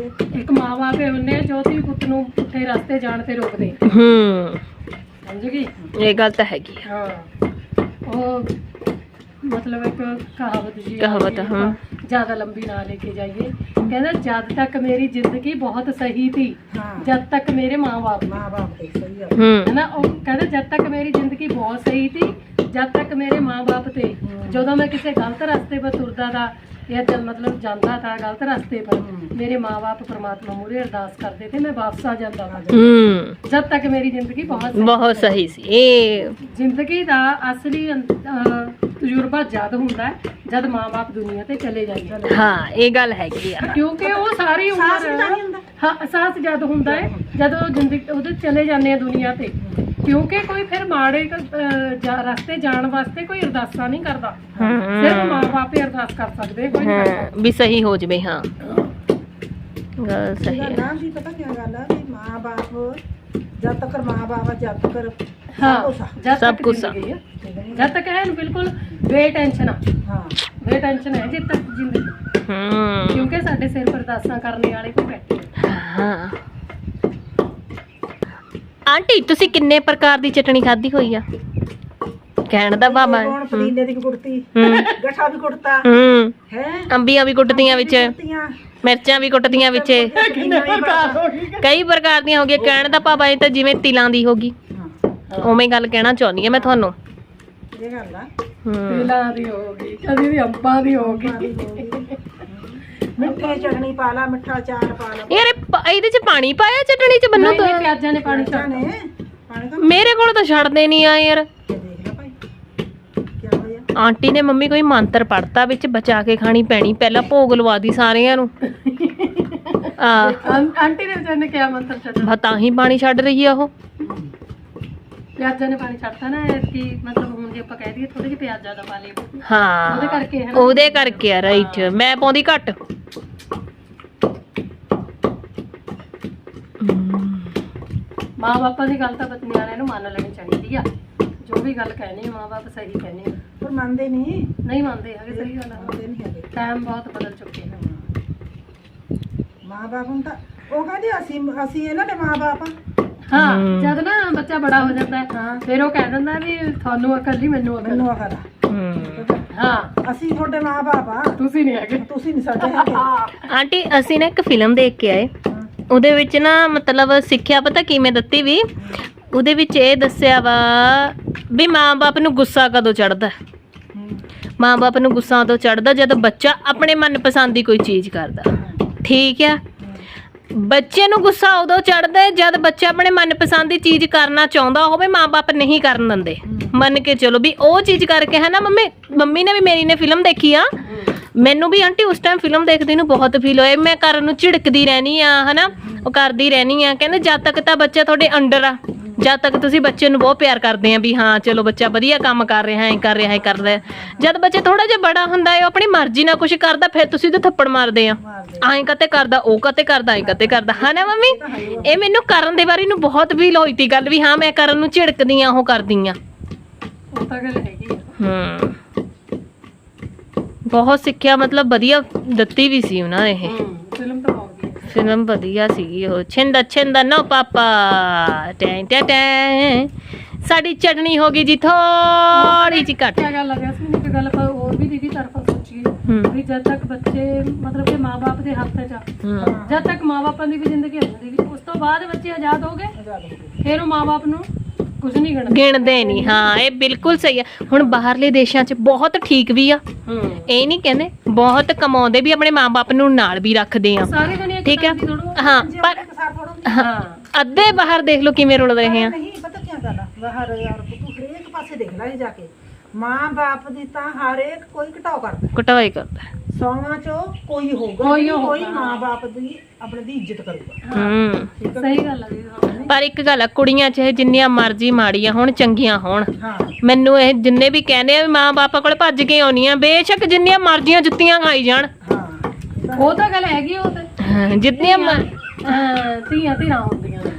ਇਹ ਇੱਕ ਮਾਂ ਬਾਪ ਇਹ ਹੁੰਦੇ ਆ ਜੋ ਧੀ ਪੁੱਤ ਨੂੰ ਪੁੱਠੇ ਰਸਤੇ ਜਾਣ ਤੇ ਰੋਕਦੇ। ਹੂੰ। ਸਮਝ ਗਈ? ਇਹ ਗੱਲ ਤਾਂ ਹੈਗੀ ਆ। ਹਾਂ। ਉਹ ਮਤਲਬ ਇੱਕ ਕਹਾਵਤ ਜੀ ਕਹਾਵਤ, ਹਾਂ। ਜ਼ਿਆਦਾ ਲੰਬੀ ਨਾ ਲੈ ਕੇ ਜਾਈਏ। ਕਹਿੰਦਾ ਜਦ ਤੱਕ ਮੇਰੀ ਜ਼ਿੰਦਗੀ ਬਹੁਤ ਸਹੀ ਹਾਂ। ਜਦ ਤੱਕ ਮੇਰੇ ਮਾਂ-ਬਾਪ ਮਾਂ ਬਾਪ ਦੇ ਸਹੀ ਆ ਹੂੰ। ਹੈ ਨਾ ਉਹ ਕਹਿੰਦਾ ਜਦ ਤੱਕ ਮੇਰੀ ਜ਼ਿੰਦਗੀ ਬਹੁਤ ਸਹੀ ਥੀ ਜਦ ਤੱਕ ਮੇਰੇ ਮਾਂ-ਬਾਪ ਤੇ। ਜਦੋਂ ਮੈਂ ਕਿਸੇ ਗਲਤ ਰਸਤੇ 'ਤੇ ਤੁਰਦਾ ਦਾ ਜਾਂ ਜਦ ਮਤਲਬ ਜਾਂਦਾ ਤਾਂ ਗਲਤ ਰਸਤੇ ਪਰ ਮੇਰੇ ਮਾਂ-ਬਾਪ ਪ੍ਰਮਾਤਮਾ ਮੂਹਰੇ ਅਰਦਾਸ ਕਰਦੇ ਤੇ ਮੈਂ ਵਾਪਸ ਆ ਜਾਂਦਾ ਹਾਂ ਹੂੰ। ਜਦ ਤੱਕ ਮੇਰੀ ਜ਼ਿੰਦਗੀ ਬਹੁਤ ਬਹੁਤ ਸਹੀ ਸੀ। ਇਹ ਜ਼ਿੰਦਗੀ ਦਾ ਅਸਲੀ ਤਜਰਬਾ ਜਦ ਹੁੰਦਾ ਹੈ ਜਦ ਮਾਂ-ਬਾਪ ਦੁਨੀਆ ਤੇ ਚਲੇ ਜਾਂਦੇ ਨੇ। ਹਾਂ ਇਹ ਗੱਲ ਹੈਗੀ ਆ। ਕਿਉਂਕਿ ਉਹ ਸਾਰੀ ਤਾਂ ਉਮਰ ਨਹੀਂ ਹੁੰਦਾ ਹਾਂ ਅਹਿਸਾਸ ਜਦ ਹੁੰਦਾ ਹੈ ਜਦ ਉਹ ਜ਼ਿੰਦਗੀ ਉਹਦੇ ਚਲੇ ਜਾਂਦੇ ਆ ਦੁਨੀਆ ਤੇ। ਕਿਉਂਕਿ ਕੋਈ ਫਿਰ ਮਾੜੇ ਅਹ, ਰਸਤੇ ਜਾਣ ਵਾਸਤੇ ਕੋਈ ਅਰਦਾਸਾਂ ਨਹੀਂ ਕਰਦਾ। ਸਿਰਫ ਮਾਂ-ਬਾਪ ਹੀ ਅਰਦਾਸ ਕਰ ਸਕਦੇ ਕੋਈ ਨਹੀਂ ਕਰਦਾ। ਹਾਂ ਵੀ ਸਹੀ ਹੋ ਜਵੇ ਹਾਂ। ਗੱਲ ਸਹੀ ਇਹਦਾ ਹੈ। ਨਾਮ ਵੀ ਪਤਾ ਕੀ ਗੱਲ ਆ ਵੀ ਮਾਂ ਬਾਪ ਜਦ ਤੱਕ ਮਾਂ ਬਾਪ ਆ ਜਦ ਤੱਕ ਹਾਂ ਸਭ ਕੁਛ। ਜਦ ਸਭ ਤੱਕ ਕੁਛ ਆ। ਜ਼ਿੰਦਗੀ ਆ। ਠੀਕ ਹੈ ਨੀ? ਜਦ ਤੱਕ ਹੈ ਬਿਲਕੁਲ ਆ। ਹਾਂ। ਬੇਟੈਨਸ਼ਨ ਹੈ ਜਦ ਤੱਕ ਜ਼ਿੰਦਗੀ। ਹੂੰ। ਕਿਉਂਕਿ ਸਾਡੇ ਸਿਰ ਪਰ ਅਰਦਾਸਾਂ ਕਰਨ ਵਾਲੇ ਕੋਈ ਬੈਠੇ ਆ। ਹਾਂ। ਆਂਟੀ ਤੁਸੀਂ ਕਿੰਨੇ ਪ੍ਰਕਾਰ ਦੀ ਚਟਣੀ ਖਾਧੀ ਹੋਈ ਆ? ਕਹਿਣ ਦਾ ਬਾਬਾ ਇਹ ਕੌਣ ਪਦੀਨੇ ਦੀ ਵੀ ਕੁੜਤੀ ਹੂੰ। ਗੱਠਾ ਵੀ ਕੁੜਤਾ। ਹੂੰ। ਹੈ? ਅੰਬੀਆਂ ਵੀ ਕੁੱਟਦੀਆਂ ਵਿੱਚ। ਮਿਰਚਾਂ ਵੀ ਕੁੱਟਦੀਆਂ ਵਿੱਚ। ਕਈ ਪ੍ਰਕਾਰ ਦੀਆਂ ਹੋ ਗਈਆਂ। ਕਹਿਣ ਦਾ ਭਾਵ ਇਹ ਤਾਂ ਜਿਵੇਂ ਤਿਲਾਂ ਦੀ ਹੋ ਗਈ। ਉਵੇਂ ਗੱਲ ਕਹਿਣਾ ਚਾਹੁੰਦੀ ਆ ਮੈਂ ਤੁਹਾਨੂੰ। ਇਹ ਗੱਲ ਆ। ਹੂੰ। ਤਿਲਾਂ ਦੀ ਹੋ ਗਈ ਕਦੀ ਦੀ ਅੰਬਾਂ ਦੀ ਹੋ ਗਈ। ਮਿੱਠੇ ਚਟਣੀ ਪਾ ਲਾ ਮਿੱਠਾ ਚਾਰ ਪਾ ਲਾ। ਯਾਰ ਇਹ ਪ- ਇਹਦੇ ਚ ਪਾਣੀ ਪਾਇਆ ਚਟਣੀ ਚ ਬੰਨੂ ਨਹੀਂ ਤਾਂ? ਨਹੀਂ, ਪਿਆਜ਼ਾਂ ਨੇ ਪਾਣੀ ਚਾਹ ਛੱਡ। ਨੇ? ਪਾਣੀ ਤਾਂ ਮੇਰੇ ਕੋਲ ਤਾਂ ਛੱਡਦੇ ਨਹੀਂ ਆ ਯਾਰ। ਦੇਖ ਲੈ ਭਾਈ ਕੀ ਹੋਇਆ? ਆਂਟੀ ਨੇ ਮੰਮੀ ਕੋਈ ਮੰਤਰ ਪੜਤਾ ਵਿੱਚ ਬਚਾ ਕੇ ਖਾਣੀ ਪੈਣੀ ਪਹਿਲਾਂ ਭੋਗ ਲਵਾ ਦੀ ਸਾਰਿਆਂ ਨੂੰ। ਆ। ਆਂ- ਆਂਟੀ ਨੇ ਵਿਚਾਰ ਨੇ ਕਿਹਾ ਮੰਤਰ ਛੱਡਣਾ। ਤਾਂ ਹੀ ਪਾਣੀ ਛੱਡ ਰਹੀ ਆ ਉਹ। ਪਿਆਜ਼ਾਂ ਨੇ ਪਾਣੀ ਛੱਡਤਾ ਨਾ ਕਿ ਮਤਲਬ ਹੁਣ ਜੇ ਆਪਾਂ ਕਹਿ ਦਈਏ ਥੋੜੇ ਜਿਹੇ ਪਿਆਜ਼ ਜ਼ਿਆਦਾ ਪਾ ਲਏ ਹਾਂ ਉਹਦੇ ਕਰਕੇ ਹੈ ਨਾ। ਉਹਦੇ ਕਰਕੇ ਆ ਰਾਈਟ ਮੈਂ ਪਾਉਂਦੀ ਘੱਟ। ਮਾਂ ਬਾਪਾਂ ਦੀ ਗੱਲ ਤਾਂ ਨਿਆਣਿਆਂ ਨੂੰ ਮੰਨ ਲੈਣੀ ਚਾਹੀਦੀ ਆ। ਜੋ ਵੀ ਗੱਲ ਕਹਿਣੀ ਮਾਂ ਬਾਪ ਸਹੀ ਕਹਿੰਦੇ ਆ। ਪਰ ਮੰਨਦੇ ਨਹੀਂ। ਨਹੀਂ ਮੰਨਦੇ ਹੈਗੇ ਸਹੀ ਗੱਲ ਆ। ਮੰਨਦੇ ਨਹੀਂ ਹੈਗੇ। ਟਾਈਮ ਬਹੁਤ ਬਦਲ ਚੁੱਕੇ ਨੇ ਮਾਂ ਬਾਪ ਨੂੰ ਤਾਂ ਉਹ ਕਹਿੰਦੇ ਅਸੀਂ ਅਸੀਂ ਇਹਨਾਂ ਦੇ ਮਾਂ ਬਾਪ ਆ। ਹਾਂ। ਜਦ ਨਾ ਬੱਚਾ ਬੜਾ ਹੋ ਜਾਂਦਾ ਹੈ, ਹਾਂ। ਫਿਰ ਉਹ ਕਹਿ ਦਿੰਦਾ ਵੀ ਤੁਹਾਨੂੰ ਅਕਲ ਨਹੀਂ ਮੈਨੂੰ ਅਕਲ। ਮੈਨੂੰ ਆਖਦਾ ਹੂੰ। ਹਾਂ। ਅਸੀਂ ਤੁਹਾਡੇ ਮਾਂ ਬਾਪ ਆ। ਤੁਸੀਂ ਨਹੀਂ ਹੈਗੇ। ਤੁਸੀਂ ਨਹੀਂ ਸਾਡੇ ਹੈਗੇ। ਆਂਟੀ ਅਸੀਂ ਨਾ ਇੱਕ ਫਿਲਮ ਦੇਖ ਕੇ ਆਏ। ਉਹਦੇ ਵਿੱਚ ਨਾ ਮਤਲਬ ਸਿੱਖਿਆ ਪਤਾ ਕਿਵੇਂ ਦਿੱਤੀ ਵੀ? ਉਹਦੇ ਵਿੱਚ ਇਹ ਦੱਸਿਆ ਵਾ ਵੀ ਮਾਂ-ਬਾਪ ਨੂੰ ਗੁੱਸਾ ਕਦੋਂ ਚੜਦਾ। ਮਾਂ-ਬਾਪ ਨੂੰ ਗੁੱਸਾ ਉਦੋਂ ਚੜਦਾ ਜਦੋਂ ਬੱਚਾ ਆਪਣੇ ਮਨਪਸੰਦ ਦੀ ਕੋਈ ਚੀਜ਼ ਕਰਦਾ। ਠੀਕ ਆ? ਬੱਚੇ ਨੂੰ ਗੁੱਸਾ ਉਦੋਂ ਚੜਦਾ ਹੈ ਜਦ ਬੱਚਾ ਆਪਣੇ ਮਨਪਸੰਦ ਦੀ ਚੀਜ਼ ਕਰਨਾ ਚਾਹੁੰਦਾ ਹੋਵੇ ਮਾਂ-ਬਾਪ ਨਹੀਂ ਕਰਨ ਦਿੰਦੇ। ਮੰਨ ਕੇ ਚਲੋ ਵੀ ਉਹ ਚੀਜ਼ ਕਰਕੇ ਹੈ ਨਾ ਮੰਮੀ ਮੰਮੀ ਨੇ ਵੀ ਮੇਰੀ ਨੇ ਫਿਲਮ ਦੇਖੀ ਆ। ਮੈਨੂੰ ਵੀ ਆਂਟੀ ਉਸ ਟਾਈਮ ਫਿਲਮ ਦੇਖਦੀ ਨੂੰ ਬਹੁਤ ਫੀਲ ਹੋਇਆ। ਮੈਂ ਕਰਨ ਨੂੰ ਝਿੜਕਦੀ ਰਹਿਣੀ ਆ ਹਨਾ? ਉਹ ਕਰਦੀ ਰਹਿਣੀ ਆ। ਕਹਿੰਦੇ ਜਦ ਤੱਕ ਤਾਂ ਬੱਚਾ ਤੁਹਾਡੇ ਅੰਡਰ ਆ ਜਦ ਤੱਕ ਤੁਸੀਂ ਬੱਚੇ ਨੂੰ ਬਹੁਤ ਪਿਆਰ ਕਰਦੇ ਆ ਵੀ ਹਾਂ ਚਲੋ ਬੱਚਾ ਵਧੀਆ ਕੰਮ ਕਰ ਰਿਹਾ ਹੈ ਕਰ ਰਿਹਾ ਹੈ ਕਰਦਾ। ਜਦ ਬੱਚਾ ਥੋੜਾ ਜਿਹਾ ਬੜਾ ਹੁੰਦਾ ਹੈ ਉਹ ਆਪਣੀ ਮਰਜ਼ੀ ਨਾਲ ਕੁਝ ਕਰਦਾ ਫਿਰ ਤੁਸੀਂ ਉਹਦੇ ਥੱਪੜ ਮਾਰਦੇ ਆ। ਐਂ ਕਤੇ ਕਰਦਾ ਉਹ ਕਤੇ ਕਰਦਾ ਐਂ ਕਤੇ ਕਰਦਾ। ਹਨਾ ਮੰਮੀ? ਇਹ ਮੈਨੂੰ ਕਰਨ ਦੇ ਬਾਰੇ ਨੂੰ ਬਹੁਤ ਫੀਲ ਹੋਈ ਤੀ ਗੱਲ ਵੀ ਹਾਂ ਮੈਂ ਕਰਨ ਨੂੰ ਝਿੜਕਦੀ ਆ ਉਹ ਕਰਦੀ ਆ। ਉਹ ਤਾਂ ਗੱਲ ਹੈਗੀ ਹੂੰ। ਬਹੁਤ ਸਿੱਖਿਆ ਮਤਲਬ ਵਧੀਆ ਦਿੱਤੀ ਵੀ ਸੀ ਉਹਨਾਂ ਨੇ ਇਹ। ਫਿਲਮ ਤਾਂ ਬਹੁਤ ਵਧੀਆ। ਫਿਲਮ ਵਧੀਆ ਸੀਗੀ ਉਹ। ਛਿੰਦਾ ਛਿੰਦਾ ਨੋ ਪਾਪਾ ਟੈਂ ਟੈਂ ਟੈਂ। ਸਾਡੀ ਚਟਣੀ ਹੋ ਗਈ ਜੀ ਥੋੜੀ ਜਿਹੀ ਘੱਟ। ਕੀ ਗੱਲ ਲੱਗਿਆ ਸੀ ਇੱਕ ਗੱਲ ਆਪਾਂ ਹੋਰ ਵੀ ਦੀਦੀ ਤਰਫੋਂ ਸੋਚੀਏ ਹੂੰ। ਵੀ ਜਦ ਤੱਕ ਬੱਚੇ ਮਤਲਬ ਕਿ ਮਾਪੇ ਦੇ ਹੱਥ 'ਚ ਆ ਹੂੰ। ਜਦ ਤੱਕ ਮਾਪਿਆਂ ਦੀ ਵੀ ਜ਼ਿੰਦਗੀ ਹੁੰਦੀ ਉਸ ਤੋਂ ਬਾਅਦ ਬੱਚੇ ਆਜ਼ਾਦ ਹੋ ਗਏ ਆਜ਼ਾਦ ਹੋ ਗਏ। ਫਿਰ ਉਹ ਮਾਪੇ ਨੂੰ ਕੁਝ ਨਹੀਂ ਗਣਦੇ ਗਿਣਦੇ ਨਹੀਂ ਹਾਂ ਇਹ ਬਿਲਕੁਲ ਸਹੀ ਆ। ਹੁਣ ਬਾਹਰਲੇ ਦੇਸ਼ਾਂ 'ਚ ਬਹੁਤ ਠੀਕ ਵੀ ਆ। ਹੂੰ। ਇਹ ਨਹੀਂ ਕਹਿੰਦੇ ਬਹੁਤ ਕਮਾਉਂਦੇ ਵੀ ਆਪਣੇ ਮਾਪੇ ਨੂੰ ਨਾਲ ਵੀ ਰੱਖਦੇ ਆ। ਸਾਰੀ ਦੁਨੀਆ ਇੱਕ ਠੀਕ ਥੋੜ੍ਹਾ- ਹਾਂ ਪਰ ਹਾਂ ਅੱਧੇ ਬਾਹਰ ਦੇਖ ਲਓ ਕਿਵੇਂ ਰੁਲ ਰਹੇ ਆ। ਨਹੀਂ ਪਤਾ ਕੀ ਗੱਲ ਆ? ਬਾਹਰ ਯਾਰ ਤੂੰ ਹਰੇਕ ਪਾਸੇ ਦੇਖ ਲੈ ਜਾ ਕੇ। ਮਾਂ ਬਾਪ ਦੀ ਤਾਂ ਹਰੇਕ ਕੋਈ ਘਟਾਓ ਕਰਦਾ। ਕਟਾਈ ਕਰਦਾ। ਸੌਵਾਂ ਚੋਂ ਕੋਈ ਹੋਊਗਾ ਕੋਈ ਜਿਹੜੀ ਕੋਈ ਹੋਊਗਾ। ਮਾਂ ਬਾਪ ਦੀ ਆਪਣੇ ਦੀ ਇੱਜ਼ਤ ਕਰੂਗਾ। ਹੂੰ। ਠੀਕ ਹੈ ਸਹੀ ਗੱਲ ਦੀਦੀ ਹਾਂ। ਪਰ ਇੱਕ ਗੱਲ ਆ ਕੁੜੀਆਂ ਚਾਹੇ ਜਿੰਨੀਆਂ ਮਰਜ਼ੀ ਮਾੜੀਆਂ ਹੋਣ ਚੰਗੀਆਂ ਹੋਣ। ਹਾਂ। ਮੈਨੂੰ ਇਹ ਜਿੰਨੇ ਵੀ ਕਹਿੰਦੇ ਆ ਵੀ ਮਾਂ ਬਾਪਾ ਕੋਲ ਭੱਜ ਕੇ ਆਉਣੀਆਂ ਬੇਸ਼ੱਕ ਜਿੰਨੀਆਂ ਮਰਜ਼ੀਆਂ ਜੁੱਤੀਆਂ ਖਾਈ ਜਾਣ। ਹਾਂ। ਉਹ ਤਾਂ ਗੱਲ ਹੈਗੀ ਉਹ ਤੇ। ਹਾਂ, ਜਿੰਨੀਆਂ ਮ- ਹਾਂ ਧੀਆਂ ਧੀਰਾਂ ਹੁੰਦੀਆਂ ਨੇ।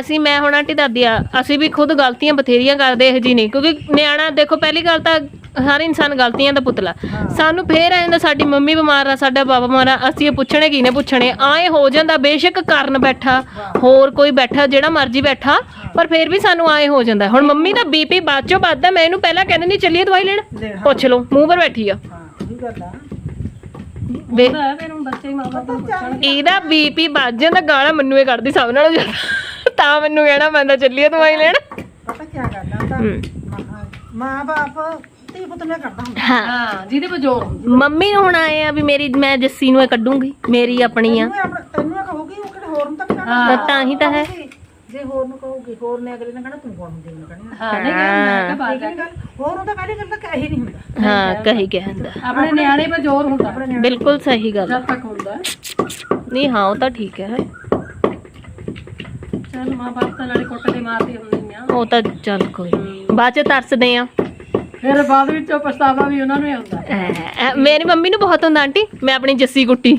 ਅਸੀਂ ਮੈਂ ਹੁਣ ਆਂਟੀ ਦਾਦੀ ਆ ਅਸੀਂ ਵੀ ਖੁਦ ਗਲਤੀਆਂ ਬਥੇਰੀਆਂ ਕਰਦੇ ਇਹ ਜੀ ਨਹੀਂ ਕਿਉਂਕਿ ਨਿਆਣਾ ਦੇਖੋ ਪਹਿਲੀ ਗੱਲ ਤਾਂ ਹਰ ਇਨਸਾਨ ਗਲਤੀਆਂ ਦਾ ਪੁਤਲਾ। ਸਾਨੂੰ ਫੇਰ ਆ ਜਾਂਦਾ ਸਾਡੀ ਮੰਮੀ ਬਿਮਾਰ ਆ ਸਾਡਾ ਬਾਬਾ ਬਿਮਾਰ ਆ ਅਸੀਂ ਇਹ ਪੁੱਛਣੇ ਕੀ ਨੇ ਪੁੱਛਣੇ? ਆਏ ਹੋ ਜਾਂਦਾ ਬੇਸ਼ੱਕ ਕਾਰਨ ਬੈਠਾ ਹੋਰ ਕੋਈ ਬੈਠਾ ਜਿਹੜਾ ਮਰਜ਼ੀ ਬੈਠਾ ਪਰ ਫੇਰ ਵੀ ਸਾਨੂੰ ਆਏ ਹੋ ਜਾਂਦਾ। ਹੁਣ ਮੰਮੀ ਦਾ ਬੀਪੀ ਬਾਅਦ ਚੋਂ ਵੱਧਦਾ ਮੈਂ ਇਹਨੂੰ ਪਹਿਲਾਂ ਕਹਿੰਦੀ ਨਹੀਂ ਚੱਲੀਏ ਦਵਾਈ ਲੈਣ। ਪੁੱਛ ਲਓ ਮੂੰਹ ਪਰ ਬੈਠੀ ਆ। ਵੇ ਇਹਦਾ ਬੀਪੀ ਵੱਧ ਜਾਂਦਾ ਗਾਲਾਂ ਮੈਨੂੰ ਇਹ ਕੱਢਦੀ ਸਭ ਨਾਲੋਂ ਜ਼ਿਆਦਾ। ਤਾਂ ਮੈਨੂੰ ਕਹਿਣਾ ਪੈਂਦਾ ਚੱਲੀਏ ਦਵਾਈ ਲੈਣ। ਪਤਾ ਕੀ ਕਰਦਾ ਤਾਂ ਹੂੰ। ਮਾਂ- ਮਾਂ ਬਾਪ ਧੀ ਪੁੱਤ ਨੇ ਕਰਦਾ ਹੁੰਦਾ। ਹਾਂ। ਹਾਂ ਜਿਹਦੇ ਪਰ ਜ਼ੋਰ ਹੁੰਦਾ। ਮੰਮੀ ਨੂੰ ਹੁਣ ਆਏ ਆ ਵੀ ਮੇਰੀ ਮੈਂ ਜੱਸੀ ਨੂੰ ਇਹ ਕੱਢੂੰਗੀ ਮੇਰੀ ਆਪਣੀ ਆ। ਤੈਨੂੰ ਇਹ ਆਪਣਾ ਤੈਨੂੰ ਇਹ ਕਹੂਗੀ ਉਹ ਕਿਹੜੇ ਹੋਰ ਨੂੰ ਤਾਂ ਕਹਿਣਾ ਹਾਂ। ਤਾਂ ਹੀ ਤਾਂ ਹੈ। ਜੇ ਹੋਰ ਨੂੰ ਕਹੂਗੀ ਹੋਰ ਨੇ ਅਗਲੇ ਨੇ ਕਹਿਣਾ ਤੂੰ ਕੌਣ ਹੁੰਦੀ ਮੈਨੂੰ ਕਹਿਣਾ। ਹਾਂ ਨਹੀਂ ਕਹਿੰਦਾ ਮੈਂ ਬਾਹਰ ਠੀਕ ਜਾ ਹੈ ਕੇ। ਗੱਲ। ਹੋਰ ਨੂੰ ਤਾਂ ਪਹਿਲੀ ਗੱਲ ਤਾਂ ਕਹੀ ਨਹੀਂ ਹੁੰਦਾ। ਹਾਂ ਕਹੀ ਕਹਿੰਦਾ ਆਪਣੇ ਨਿਆਣੇ ਪਰ ਜ਼ੋਰ ਹੁੰਦਾ ਬਿਲਕੁਲ ਸਹੀ ਗੱਲ। ਆ। ਜਦ ਤੱਕ ਹੁੰਦਾ। ਨਹੀਂ ਹਾਂ ਉਹ ਤਾਂ ਠੀਕ ਹੈ। ਚਲ ਮਾਂ ਬਾਪ ਤਾਂ ਨਾਲੇ ਕੁੱਟ ਕੇ ਮਾਰਦੇ ਹੁੰਦੇ ਆ। ਉਹ ਤਾਂ ਚੱਲ ਕੋਈ ਨੀ। ਬਾਅਦ ਚ ਤਰਸਦੇ ਆ। ਫਿਰ ਬਾਅਦ ਵਿੱਚੋਂ ਪਛਤਾਵਾ ਵੀ ਉਹਨਾਂ ਨੂੰ ਹੀ ਆਉਂਦਾ। ਐ, ਮੇਰੀ ਮੰਮੀ ਨੂੰ ਬਹੁਤ ਹੁੰਦਾ ਆਂਟੀ। ਮੈਂ ਆਪਣੀ ਜੱਸੀ ਕੁੱਟੀ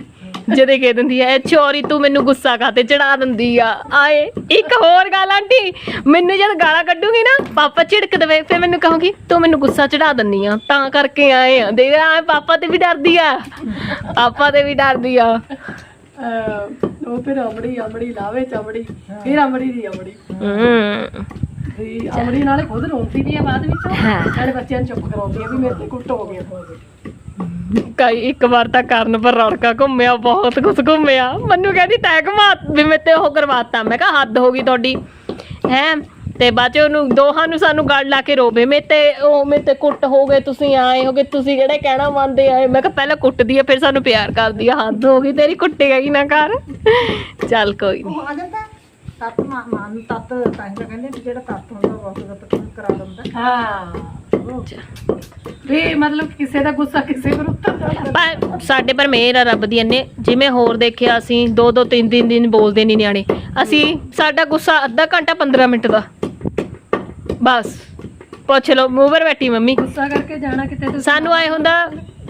ਜਦੇ ਕਹਿ ਦਿੰਦੀ ਐ ਚੋਰੀ ਤੂੰ ਮੈਨੂੰ ਗੁੱਸਾ ਖਾਤੇ ਚੜਾ ਦਿੰਦੀ ਆ। ਆਏ ਇੱਕ ਹੋਰ ਗੱਲ ਆਂਟੀ। ਮੈਨੂੰ ਜਦ ਗਾਲਾਂ ਕੱਢੂਗੀ ਨਾ ਪਾਪਾ ਝਿੜਕ ਦੇਵੇ ਫਿਰ ਮੈਨੂੰ ਕਹੂਗੀ ਤੂੰ ਮੈਨੂੰ ਗੁੱਸਾ ਚੜਾ ਦਿੰਨੀ ਆ ਤਾਂ ਕਰਕੇ ਆਏ ਆ। ਦੇਖ ਆ ਪਾਪਾ ਤੇ ਵੀ ਡਰਦੀ ਆ। ਪਾਪਾ ਤੇ ਵੀ ਡਰਦੀ ਆ। ਅਹ ਉਹ ਫਿਰ ਅਮੜੀ ਅਮੜੀ ਲਾਵੇ ਚਮੜੀ ਫਿਰ ਅਮੜੀ ਦੀ ਅਮੜੀ। ਵੀ ਅਮੜੀ ਨਾਲੇ ਖੁਦ ਰੋਂਦੀ ਵੀ ਆ ਬਾਅਦ ਵਿੱਚ। ਹਾਂ। ਨਾਲੇ ਬੱਚਿਆਂ ਨੂੰ ਚੁੱਪ ਕਰਾਉਂਦੀ ਆ ਵੀ ਮੇਰੇ ਤੇ ਕੁੱਟ ਹੋ ਗਿਆ ਕਈ ਇੱਕ ਵਾਰ ਤਾਂ ਕਰਨ ਪਰ ਰੌੜਕਾ ਘੁੰਮਿਆ ਬਹੁਤ ਕੁਝ ਘੁੰਮਿਆ। ਮੈਨੂੰ ਕਹਿੰਦੀ ਤੈ ਘੁਮਾ ਵੀ ਮੈਂ ਤੇ ਉਹ ਕਰਵਾਤਾ। ਮੈਂ ਕਿਹਾ ਹੱਦ ਹੋ ਗਈ ਤੁਹਾਡੀ। ਹੈ? ਤੇ ਬਾਅਦ ਚ ਉਹਨੂੰ ਦੋਹਾਂ ਨੂੰ ਸਾਨੂੰ ਗੜ ਲਾ ਕੇ ਰੋਵੇ ਮੇ ਤੇ ਉਹ ਮੇ ਤੇ ਕੁੱਟ ਹੋ ਗਏ ਤੁਸੀਂ ਆਏ ਹੋਗੇ ਤੁਸੀਂ ਜਿਹੜੇ ਕਹਿਣਾ ਮੰਨਦੇ ਆਏ? ਮੈਂ ਕਿਹਾ ਪਹਿਲਾਂ ਕੁੱਟਦੀ ਆ ਫਿਰ ਸਾਨੂੰ ਪਿਆਰ ਕਰਦੀ ਆ। ਹੱਦ ਹੋ ਗਈ ਤੇਰੀ ਕੁੱਟੇਗਾ ਹੀ ਨਾ ਕਰ। ਚੱਲ ਕੋਈ ਨਹੀਂ ਉਹ ਆ ਜਾਂਦਾ? ਤੱਤ ਮਾਂ ਮਾਂ ਨੂੰ ਤੱਤ ਤਾਂ ਹੀ ਤਾਂ ਕਹਿੰਦੇ ਵੀ ਜਿਹੜਾ ਤੱਤ ਹੁੰਦਾ ਉਹ ਬਹੁਤ ਤੱਤ ਕਰਾ ਦਿੰਦਾ। ਹਾਂ। ਵੀ ਮਤਲਬ ਕਿਸੇ ਦਾ ਗੁੱਸਾ ਕਿਸੇ ਪਰ ਉਤਰ ਜਾਂਦਾ। ਪਰ ਸਾਡੇ ਪਰ ਮਿਹਰ ਆ ਰੱਬ ਦੀ ਇੰਨੇ ਜਿਵੇਂ ਹੋਰ ਦੇਖਿਆ ਅਸੀਂ ਦੋ ਦੋ ਤਿੰਨ ਤਿੰਨ ਦਿਨ ਬੋਲਦੇ ਨਹੀਂ ਨਿਆਣੇ। ਅਸੀਂ ਸਾਡਾ ਗੁੱਸਾ ਅੱਧਾ ਘੰਟਾ 15 ਮਿੰਟ ਦਾ। ਬਸ। ਪੁੱਛ ਲਓ ਮੂੰਹ ਪਰ ਬੈਠੀ ਮੰਮੀ। ਗੁੱਸਾ ਕਰਕੇ ਜਾਣਾ ਕਿਤੇ ਤੁਸੀਂ? ਸਾਨੂੰ ਆਏ ਹੁੰਦਾ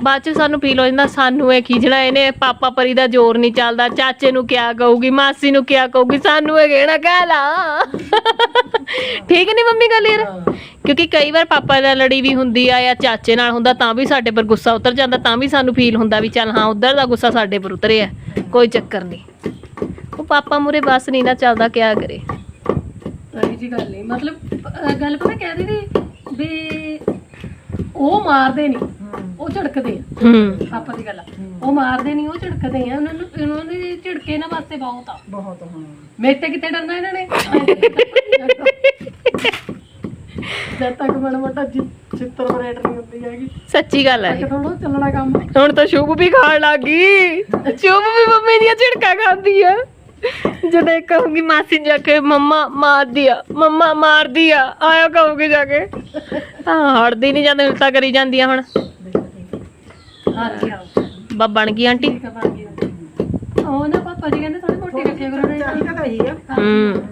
ਬਾਅਦ ਚ ਸਾਨੂੰ ਫੀਲ ਹੋ ਜਾਂਦਾ ਸਾਨੂੰ ਇਹ ਖੀਜਣਾ ਇਹਨੇ ਪਾਪਾ ਪਰੀ ਦਾ ਜ਼ੋਰ ਨਹੀਂ ਚੱਲਦਾ ਚਾਚੇ ਨੂੰ ਕਿਆ ਕਹੂਗੀ ਮਾਸੀ ਨੂੰ ਕਿਆ ਕਹੂਗੀ ਸਾਨੂੰ ਇਹ ਕਹਿਣਾ ਕਹਿ ਲਾ। ਠੀਕ ਨਹੀਂ ਮੰਮੀ ਗੱਲ ਯਾਰ? ਕਿਉਂਕਿ ਕਈ ਵਾਰ ਪਾਪਾ ਨਾਲ ਲੜੀ ਵੀ ਹੁੰਦੀ ਆ ਜਾਂ ਚਾਚੇ ਨਾਲ ਹੁੰਦਾ ਤਾਂ ਵੀ ਸਾਡੇ ਪਰ ਗੁੱਸਾ ਉਤਰ ਜਾਂਦਾ ਤਾਂ ਵੀ ਸਾਨੂੰ ਫੀਲ ਹੁੰਦਾ ਵੀ ਚੱਲ ਹਾਂ ਉਧਰ ਦਾ ਗੁੱਸਾ ਸਾਡੇ ਪਰ ਉਤਰਿਆ। ਕੋਈ ਚੱਕਰ ਨਹੀਂ। ਉਹ ਪਾਪਾ ਮੂਰੇ ਬਸ ਨਹੀਂ ਨਾ ਚੱਲਦਾ ਕਿਆ ਕਰੇ। ਇਹੀ ਜੀ ਗੱਲ ਨਹੀਂ ਮਤਲਬ ਅਹ ਗੱਲ ਪਤਾ ਕਹਿ ਦੀ ਵੀ ਉਹ ਮਾਰਦੇ ਨਹੀਂ ਉਹ ਝੜਕਦੇ ਆ। ਹੂੰ। ਪਾਪਾ ਦੀ ਗੱਲ ਆ। ਉਹ ਮਾਰਦੇ ਨਹੀਂ ਉਹ ਝੜਕਦੇ ਆ। ਉਹਨਾਂ ਨੂੰ ਉਹਨਾਂ ਦੇ ਝੜਕੇ ਨਾ ਵਾਸਤੇ ਬਹੁਤ ਆ। ਬਹੁਤ ਹਾਂ। ਮੇਰੇ ਤੇ ਕਿਤੇ ਡਰਨਾ ਇਹਨਾਂ ਨੇ? ਜਦ ਤੱਕ ਮਨ ਮੋਟਾ ਚਿੱਤਰ ਬਰੇਟ ਨਹੀਂ ਹੁੰਦੀ ਹੈਗੀ। ਸੱਚੀ ਗੱਲ ਹੈ ਥੋੜਾ ਚੱਲਣਾ ਕੰਮ। ਹੁਣ ਤਾਂ ਸ਼ੁਭ ਵੀ ਖਾਣ ਲੱਗੀ *laughs* ਸ਼ੁਭ ਵੀ ਮੰਮੀ ਦੀਆਂ ਝਿੜਕਾਂ ਖਾਂਦੀ ਆ। *laughs* ਜਦੋਂ ਇਹ ਕਹੂੰਗੀ ਮਾਸੀ ਜਾ ਕੇ ਮੰਮਾ ਮਾਰਦੀ ਆ ਮੰਮਾ ਮਾਰਦੀ ਆ ਆਇਆ ਕਹੂਗੀ ਜਾ ਕੇ। ਹਾਂ ਹੜਦੀ ਨਹੀਂ ਜਾਂਦੇ ਉਲਟਾ ਕਰੀ ਜਾਂਦੀ ਆ ਹੁਣ। ਬਾ ਬਣ ਗਈ ਆਂਟੀ। ਠੀਕ ਆ ਬਣ ਗਈ ਉਹ ਨਾ ਪਾਪਾ ਜੀ ਕਹਿੰਦੇ ਥੋੜੀ ਮੋਟੀ ਰੱਖਿਆ ਕਰੋ ਨਾ ਚਾਹੀਦਾ ਤਾਂ ਇਹੀ ਆ। ਹੂੰ।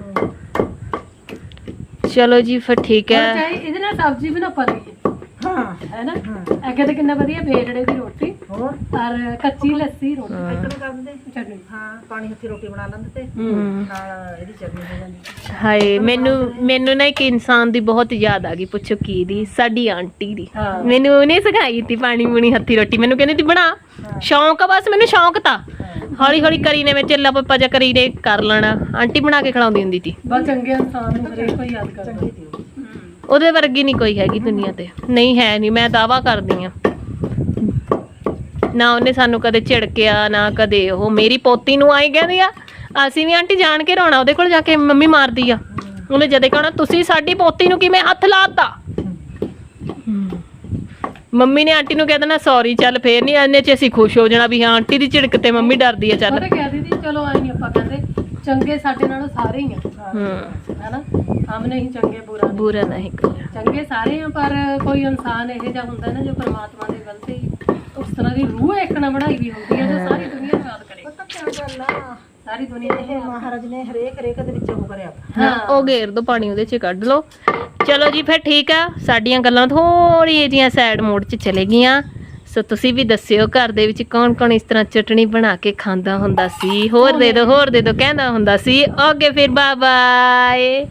ਚਲੋ ਜੀ ਫਿਰ ਠੀਕ ਹੈ। ਇਹਦੇ ਨਾਲ ਸਬਜ਼ੀ ਬਣਾ ਪਾ ਲਈਏ ਹਾਂ ਹੈ ਨਾ? ਹਾਂ। ਅੱਗੇ ਤਾਂ ਕਿੰਨਾ ਵਧੀਆ ਬੇੜੜੇ ਦੀ ਰੋਟੀ। ਹੋਰ? ਔਰ ਕੱਚੀ ਲੱਸੀ ਰੋਟੀ। ਇੱਧਰ ਕਰ ਦਿੰਦੇ ਚਟਨੀ। ਹਾਂ ਪਾਣੀ ਹੱਥੀ ਰੋਟੀ ਬਣਾ ਲੈਂਦੇ ਤੇ। ਹੂੰ। ਨਾਲ ਇਹਦੀ ਚਟਨੀ ਹੋ ਜਾਂਦੀ ਹਾਏ ਮੈਨੂੰ ਮੈਨੂੰ ਨਾ ਇੱਕ ਇਨਸਾਨ ਦੀ ਬਹੁਤ ਯਾਦ ਆ ਗਈ। ਪੁੱਛੋ ਕੀ ਦੀ? ਸਾਡੀ ਆਂਟੀ ਦੀ। ਮੈਨੂੰ ਉਹਨੇ ਸਿਖਾਈ ਤੀ ਪਾਣੀ ਪੂਣੀ ਹੱਥੀ ਰੋਟੀ। ਮੈਨੂੰ ਕਹਿੰਦੀ ਤੀ ਬਣਾ। ਸ਼ੌਂਕ ਆ ਬਸ ਮੈਨੂੰ ਸ਼ੌਂਕ ਤਾਂ। ਹੌਲੀ ਹੌਲੀ ਕਰੀ ਨੇ ਮੈਂ ਚੱਲਾ ਪੱਪਾ ਜਾ ਕਰੀ ਨੇ ਕਰ ਲੈਣਾ। ਆਂਟੀ ਬਣਾ ਕੇ ਖਿਲਾਉਂਦੀ ਹੁੰਦੀ ਤੀ। ਬਸ ਚੰਗੇ ਇਨਸਾਨ ਨੂੰ ਹਰੇਕ ਕੋਈ ਯਾਦ ਕਰਦਾ। ਉਹਦੇ ਵਰਗੀ ਨਹੀਂ ਕੋਈ ਹੈਗੀ ਦੁਨੀਆ ਤੇ। ਨਹੀਂ ਹੈ ਨਹੀਂ ਮੈਂ ਦਾਵਾ ਕਰਦੀ ਆ ਨਾ ਉਹਨੇ ਸਾਨੂੰ ਕਦੇ ਝਿੜਕਿਆ ਨਾ ਕਦੇ ਉਹ ਮੇਰੀ ਪੋਤੀ ਨੂੰ ਆਈ ਕਹਿੰਦੀ ਆ ਅਸੀਂ ਵੀ ਆਂਟੀ ਜਾਣ ਕੇ ਰੋਣਾ ਉਹਦੇ ਕੋਲ ਜਾ ਕੇ ਮੰਮੀ ਮਾਰਦੀ ਆ। ਉਹਨੇ ਜਦੇ ਕਹਣਾ ਤੁਸੀਂ ਸਾਡੀ ਪੋਤੀ ਨੂੰ ਕਿਵੇਂ ਹੱਥ ਲਾਤਾ? ਮੰਮੀ ਨੇ ਆਂਟੀ ਨੂੰ ਕਹਿ ਦੇਣਾ ਸੌਰੀ ਚੱਲ ਫੇਰ ਨਹੀਂ ਆਨੇ ਚ ਅਸੀਂ ਖੁਸ਼ ਹੋ ਜਾਣਾ ਵੀ ਹਾਂ ਆਂਟੀ ਦੀ ਝਿੜਕ ਤੇ ਮੰਮੀ ਡਰਦੀ ਆ ਚੱਲ। ਪਤਾ ਕਹਿ ਦਿੱਤੀ ਚਲੋ ਆਈ ਨਹੀਂ ਆਪਾਂ ਕਹਿੰਦੇ ਚੰਗੇ ਸਾਡੇ ਨਾਲੋਂ ਸਾਰੇ ਹੀ ਆ। ਹੂੰ। ਹੈਨਾ? ਹਮ ਨਹੀਂ ਚੰਗੇ ਬੁਰਾ ਨਹੀਂ। ਬੁਰਾ ਨਹੀਂ ਕੋਈ ਚੰਗੇ ਸਾਰੇ ਆ ਪਰ ਕੋਈ ਇਨਸਾਨ ਇਹੋ ਜਿਹਾ ਹੁੰਦਾ ਨਾ ਜੋ ਪਰਮਾਤਮਾ ਦੇ ਗਲਤੀ ਉਸ ਤਰ੍ਹਾਂ ਦੀ ਰੂਹ ਇੱਕ ਨਾ ਬਣਾਈ ਵੀ ਹੁੰਦੀ ਹੈ ਜੋ ਸਾਰੀ ਦੁਨੀਆ ਨੂੰ ਯਾਦ ਕਰੇ। ਪਤਾ ਕੀ ਗੱਲ ਆ? ਸਾਰੀ ਦੁਨੀਆ ਇਹ ਮਹਾਰਾਜ ਨੇ ਹਰੇਕ ਹਰੇਕ ਦੇ ਵਿੱਚ ਉਹ ਕਰਿਆ। ਹਾਂ ਉਹ ਘੇਰ ਦੋ ਪਾਣੀ ਉਹਦੇ ਚ ਕੱਢ ਲਓ। ਚਲੋ ਜੀ ਫਿਰ ਠੀਕ ਆ। ਸਾਡੀਆਂ ਗੱਲਾਂ ਥੋੜੀ ਜਿਹੀਆਂ ਸਾਈਡ ਮੋਡ 'ਚ ਚਲੇ ਗਈਆਂ। ਸੋ ਤੁਸੀਂ ਵੀ ਦੱਸਿਓ ਘਰ ਦੇ ਵਿੱਚ ਕੌਣ ਕੌਣ ਇਸ ਤਰ੍ਹਾਂ ਚਟਣੀ ਬਣਾ ਕੇ ਖਾਂਦਾ ਹੁੰਦਾ ਸੀ? ਹੋਰ ਦੇ ਦਿਓ ਹੋਰ ਦੇ ਦਿਓ ਕਹਿੰਦਾ ਹੁੰਦਾ ਸੀ। ਓਕੇ ਫਿਰ ਬਾਏ ਬਾਏ